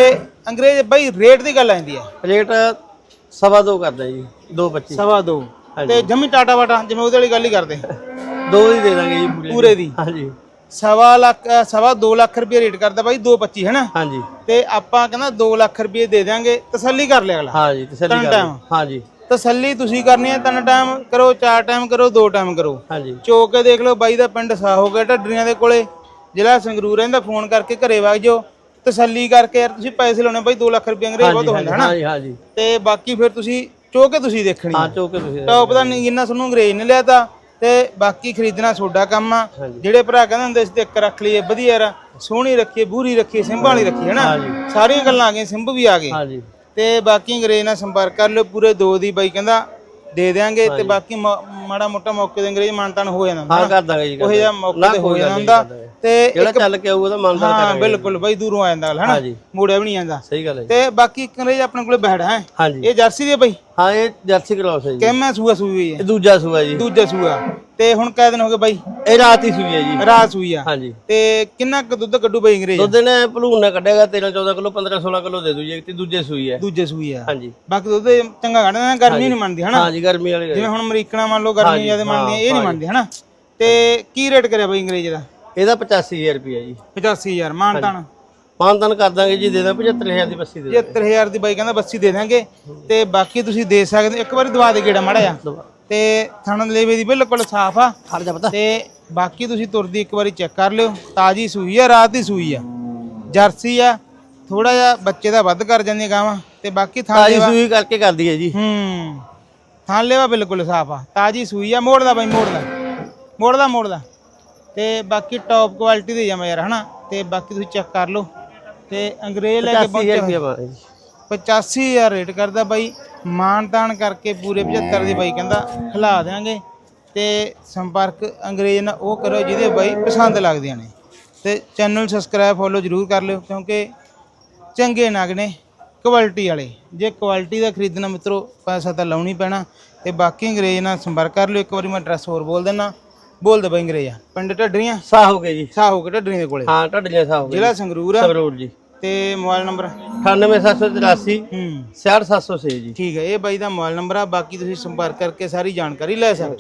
ਅੰਗਰੇਜ਼ ਬਈ ਰੇਟ ਦੀ ਗੱਲ ਆਂਦੀ ਆ। ਰੇਟ ਸਵਾ ਦੋ ਕਰਦਾ ਜੀ 225 ਸਵਾ ਦੋ। ਤੇ ਜਮੀ ਟਾਟਾ ਵਾਟਾ ਜਿਵੇਂ ਉਹਦੇ ਵਾਲੀ ਗੱਲ ਹੀ ਕਰਦੇ। ਦੋ ਹੀ ਦੇ ਦਾਂਗੇ ਜੀ ਪੂਰੇ ਦੀ। ਹਾਂਜੀ। ਸਵਾ ਲੱਖ ਅ, ਸਵਾ 2 ਲੱਖ ਰੁਪਏ ਰੇਟ ਕਰਦਾ ਬਾਈ 225 ਹੈ ਨਾ? ਹਾਂਜੀ। ਤੇ ਆਪਾਂ ਕਹਿੰਦਾ 2 ਲੱਖ ਰੁਪਏ ਦੇ ਦਿਆਂਗੇ ਤਸੱਲੀ ਕਰ ਲਿਆ ਅਗਲਾ। ਹਾਂਜੀ ਤਸੱਲੀ ਤਿੰਨ ਕਰ ਟਾਈਮ। ਲਓ। ਹਾਂਜੀ ਤਸੱਲੀ ਤੁਸੀਂ ਕਰਨੀ ਹੈ ਤਿੰਨ ਟਾਈਮ ਕਰੋ ਚਾਰ ਟਾਈਮ ਕਰੋ ਦੋ ਟਾਈਮ ਕਰੋ। ਹਾਂਜੀ ਚੋ ਕੇ ਦੇਖ ਲਓ ਬਾਈ ਦਾ ਪਿੰਡ ਸਾਹ ਹੋ ਗਿਆ ਢੱਡਰੀਆਂ ਦੇ ਕੋਲੇ। ਜ਼ਿਲ੍ਹਾ ਸੰਗਰੂਰ ਰਹਿੰਦਾ ਫੋਨ ਕਰਕੇ ਘਰੇ ਵਗ ਜਾਓ। ਤਸੱਲੀ ਕਰਕੇ ਯਾਰ ਤੁਸੀਂ ਪੈਸੇ ਲਾਉਣੇ ਬਾਈ 2 ਲੱਖ ਰੁਪਏ ਅੰਗਰੇਜ਼ ਬਹੁਤ ਹੁੰਦਾ ਹਨਾ ਹਾਂਜੀ ਹਾਂਜੀ ਤੇ ਬਾਕੀ ਫਿਰ ਤੁਸੀਂ ਚੋ ਕੇ ਤੁਸੀਂ ਦੇਖਣੀ ਹਾਂ ਆ। ਚੋਕੇ ਤੁਸੀਂ ਟੌਪ ਦਾ ਨਹੀਂ ਜਿੰਨਾ ਤੁਹਾਨੂੰ ਅੰਗਰੇਜ਼ ਨੇ ਲਿਆ ਤਾ ਤੇ ਬਾਕੀ ਖਰੀਦਣਾ ਤੁਹਾਡਾ ਕੰਮ ਆ। ਜਿਹੜੇ ਭਰਾ ਕਹਿੰਦੇ ਹੁੰਦੇ ਸੀ ਤੇ ਇੱਕ ਰੱਖ ਲਈਏ ਵਧੀਆ ਯਾਰ ਸੋਹਣੀ ਰੱਖੀਏ ਬੂਰੀ ਰੱਖੀਏ ਸਿੰਭਾਂ ਵਾਲੀ ਰੱਖੀਏ ਹਨਾ? ਸਾਰੀਆਂ ਗੱਲਾਂ ਆ ਗਈਆਂ ਸਿੰਭ ਵੀ ਆ ਗਏ। ਤੇ ਬਾਕੀ ਅੰਗਰੇਜ਼ ਨਾਲ ਸੰਪਰਕ ਕਰ ਲਿਓ ਪੂਰੇ ਦੋ ਦੀ ਬਾਈ ਕਹਿੰਦਾ ਦੇ ਦੇਾਂਗੇ ਤੇ ਬਾਕੀ ਮਾੜਾ ਮੋਟਾ ਮੌਕੇ ਦੇ ਅੰਗਰੇਜ਼ ਮਾਨਤਾਨ ਹੋ ਜਾਂਦਾ ਹਾਂ ਕਰ ਦਾਂਗੇ ਜੀ ਉਹ ਜਿਹਾ। ਮੌਕੇ ਤੇ ਹੋ ਜਾਂਦਾ। ਤੇ ਜਿਹੜਾ ਚੱਲ ਕੇ ਆਊਗਾ ਤਾਂ ਮੰਨਦਾ ਹਾਂ ਬਿਲਕੁਲ ਬਾਈ ਦੂਰੋਂ ਆ ਜਾਂਦਾ ਹਨਾ। ਮੋੜਿਆ ਵੀ ਨਹੀਂ ਜਾਂਦਾ। ਸਹੀ ਗੱਲ ਹੈ। ਤੇ ਬਾਕੀ ਅੰਗਰੇਜ਼ ਆਪਣੇ ਕੋਲੇ ਬੈਠਾ ਹੈ। ਇਹ ਜਰਸੀ ਦੇ ਬਾਈ? ਹਾਂ ਇਹ ਜਰਸੀ ਕਰਾਉਸ ਹੈ ਜੀ। ਕਿੰਨਾ ਸੂਆ ਸੂਈ ਹੋਈ ਹੈ? ਇਹ ਦੂਜਾ ਸੂਆ ਜੀ। ਦੂਜਾ ਸੂਆ। ਤੇ ਹੁਣ ਕੈ ਦਿਨ ਹੋ ਗਏ ਬਾਈ? ਇਹ ਰਾਤ ਹੀ ਸੂਈ ਹੈ ਜੀ। ਰਾਤ ਸੂਈ ਆ। ਹਾਂਜੀ। ਤੇ ਕਿੰਨਾ ਕੁ ਦੁੱਧ ਕੱਢੂ ਬਾਈ ਅੰਗਰੇਜ਼? ਦੁੱਧ ਨੇ ਭਲੂਣ ਨੇ ਕੱਢੇਗਾ 13 14 ਕਿਲੋ 15 16 ਕਿਲੋ ਦੇ ਦੂ ਜੀ ਤੇ ਦੂਜੇ ਸੂਈ ਹੈ। ਦੂਜੇ ਸੂਈ ਆ। ਹਾਂਜੀ। ਬਾਕੀ ਦੁੱਧ ਚੰਗਾ ਕੱਢਦਾ ਗਰਮੀ ਨਹੀਂ ਮੰਨਦੀ ਹਨਾ? ਹਾਂਜੀ ਗਰਮੀ ਵਾਲੀ ਜਿਵੇਂ ਹੁਣ ਅਮਰੀਕਣਾ ਮੰਨ ਲਓ ਗਰਮੀ ਜ਼ਿਆਦਾ ਮੰਨਦੀ ਇਹ ਨਹੀਂ ਮੰਨਦੀ ਹਨਾ? ਤੇ ਕੀ ਰੇਟ ਕਰਿਆ ਬਾਈ ਅੰਗਰੇਜ਼ ਦਾ? ਇਹਦਾ 85000 ਰੁਪਏ ਜੀ। 85000 ਮਾਨਤਾਨ ਮਾਨਤਨ ਕਰ ਦਾਂਗੇ ਜੀ ਦੇ ਦਾਂ 75000 ਦੀ ਬੱਸੀ ਦੇ ਦਾਂਗੇ। 75000 ਦੀ ਬਾਈ ਕਹਿੰਦਾ ਬੱਸੀ ਦੇ ਦਾਂਗੇ। ਤੇ ਬਾਕੀ ਤੁਸੀਂ ਦੇ ਸਕਦੇ। ਇੱਕ ਵਾਰੀ ਦਵਾ ਦੇ ਗੇੜਾ ਮਾੜਾ ਤੇ ਥਣ ਲੇਵੇ ਦੀ ਬਿਲਕੁਲ ਸਾਫ਼ ਆ। ਖੜ ਜਾ ਪਤਾ। ਤੇ ਬਾਕੀ ਤੁਸੀਂ ਤੁਰਦੀ ਇੱਕ ਵਾਰੀ ਚੈੱਕ ਕਰ ਲਿਓ। ਤਾਜੀ ਸੂਈ ਆ ਰਾਤ ਦੀ ਸੂਈ ਆ। ਜਰਸੀ ਆ ਥੋੜਾ ਜਿਹਾ ਬੱਚੇ ਦਾ ਵੱਧ ਕਰ ਜਾਂਦੀਆਂ ਗਾਵਾਂ। ਤੇ ਬਾਕੀ ਥਾਂ ਤਾਜੀ ਸੂਈ ਕਰਕੇ ਕਰਦੀ ਹੈ ਜੀ। ਹੂੰ। ਥਾਂ ਲੇਵਾ ਬਿਲਕੁਲ ਸਾਫ਼ ਆ। ਤਾਜੀ ਸੂਈ ਆ ਮੋੜਦਾ ਬਾਈ ਮੋੜਦਾ ਮੋੜਦਾ ਮੋੜਦਾ ਤੇ ਬਾਕੀ ਟੌਪ ਕੁਆਲਿਟੀ ਦੇ ਜਾਵਾਂ ਯਾਰ ਹਨਾ? ਤੇ ਬਾਕੀ ਤੁਸੀਂ ਚੈੱਕ ਕਰ ਲਓ। ਤੇ ਅੰਗਰੇਜ਼ ਲੈ ਕੇ 85000 ਪਹੁੰਚਿਆ। ਰੁਪਏ ਜੀ। 85000 ਰੇਟ ਕਰਦਾ ਬਾਈ। ਮਾਣ ਤਾਣ ਕਰਕੇ ਪੂਰੇ 75 ਦੀ ਬਾਈ ਕਹਿੰਦਾ ਖਿਲਾ ਦਿਆਂਗੇ। ਤੇ ਸੰਪਰਕ ਅੰਗਰੇਜ਼ ਨਾਲ ਉਹ ਕਰੋ ਜਿਹਦੇ ਬਾਈ ਪਸੰਦ ਲੱਗਦੀਆਂ ਨੇ। ਤੇ ਚੈਨਲ ਸਬਸਕ੍ਰਾਈਬ ਫੋਲੋ ਜਰੂਰ ਕਰ ਲਿਓ ਕਿਉਂਕਿ ਚੰਗੇ ਨਗ ਨੇ ਕੁਆਲਿਟੀ ਵਾਲੇ। ਜੇ ਕੁਆਲਿਟੀ ਦਾ ਖਰੀਦਣਾ ਮਿੱਤਰੋ ਪੈਸਾ ਤਾਂ ਲਾਉਣੀ ਪੈਣਾ। ਤੇ ਬਾਕੀ ਅੰਗਰੇਜ਼ ਨਾਲ ਸੰਪਰਕ ਕਰ ਲਿਓ। ਇੱਕ ਵਾਰੀ ਮੈਂ ਐਡਰੈਸ ਹੋਰ ਬੋਲ ਦਿੰਨਾ। ਬੋਲ ਦੇ ਬਾਈ ਅੰਗਰੇਜ਼ਾ ਪਿੰਡ ਢੱਡਰੀਆਂ? ਸਾਹ ਹੋ ਗਏ ਜੀ। ਸਾਹੋ ਕੇ ਢੱਡਰੀਆਂ ਦੇ ਕੋਲੇ? ਹਾਂ ਢੱਡੀਆਂ ਸਾਹ ਹੋ ਗਏ ਜ਼ਿਲ੍ਹਾ ਸੰਗਰੂਰ ਆ। ਸਬਰੂਰ ਜੀ। ਤੇ ਮੋਬਾਈਲ ਨੰਬਰ? 98783 ਹੂੰ। 67706 ਜੀ। ਠੀਕ ਹੈ ਇਹ ਬਾਈ ਦਾ ਮੋਬਾਈਲ ਨੰਬਰ ਆ ਬਾਕੀ ਤੁਸੀਂ ਸੰਪਰਕ ਕਰਕੇ ਸਾਰੀ ਜਾਣਕਾਰੀ ਲੈ ਸਕਦੇ ਹੋ।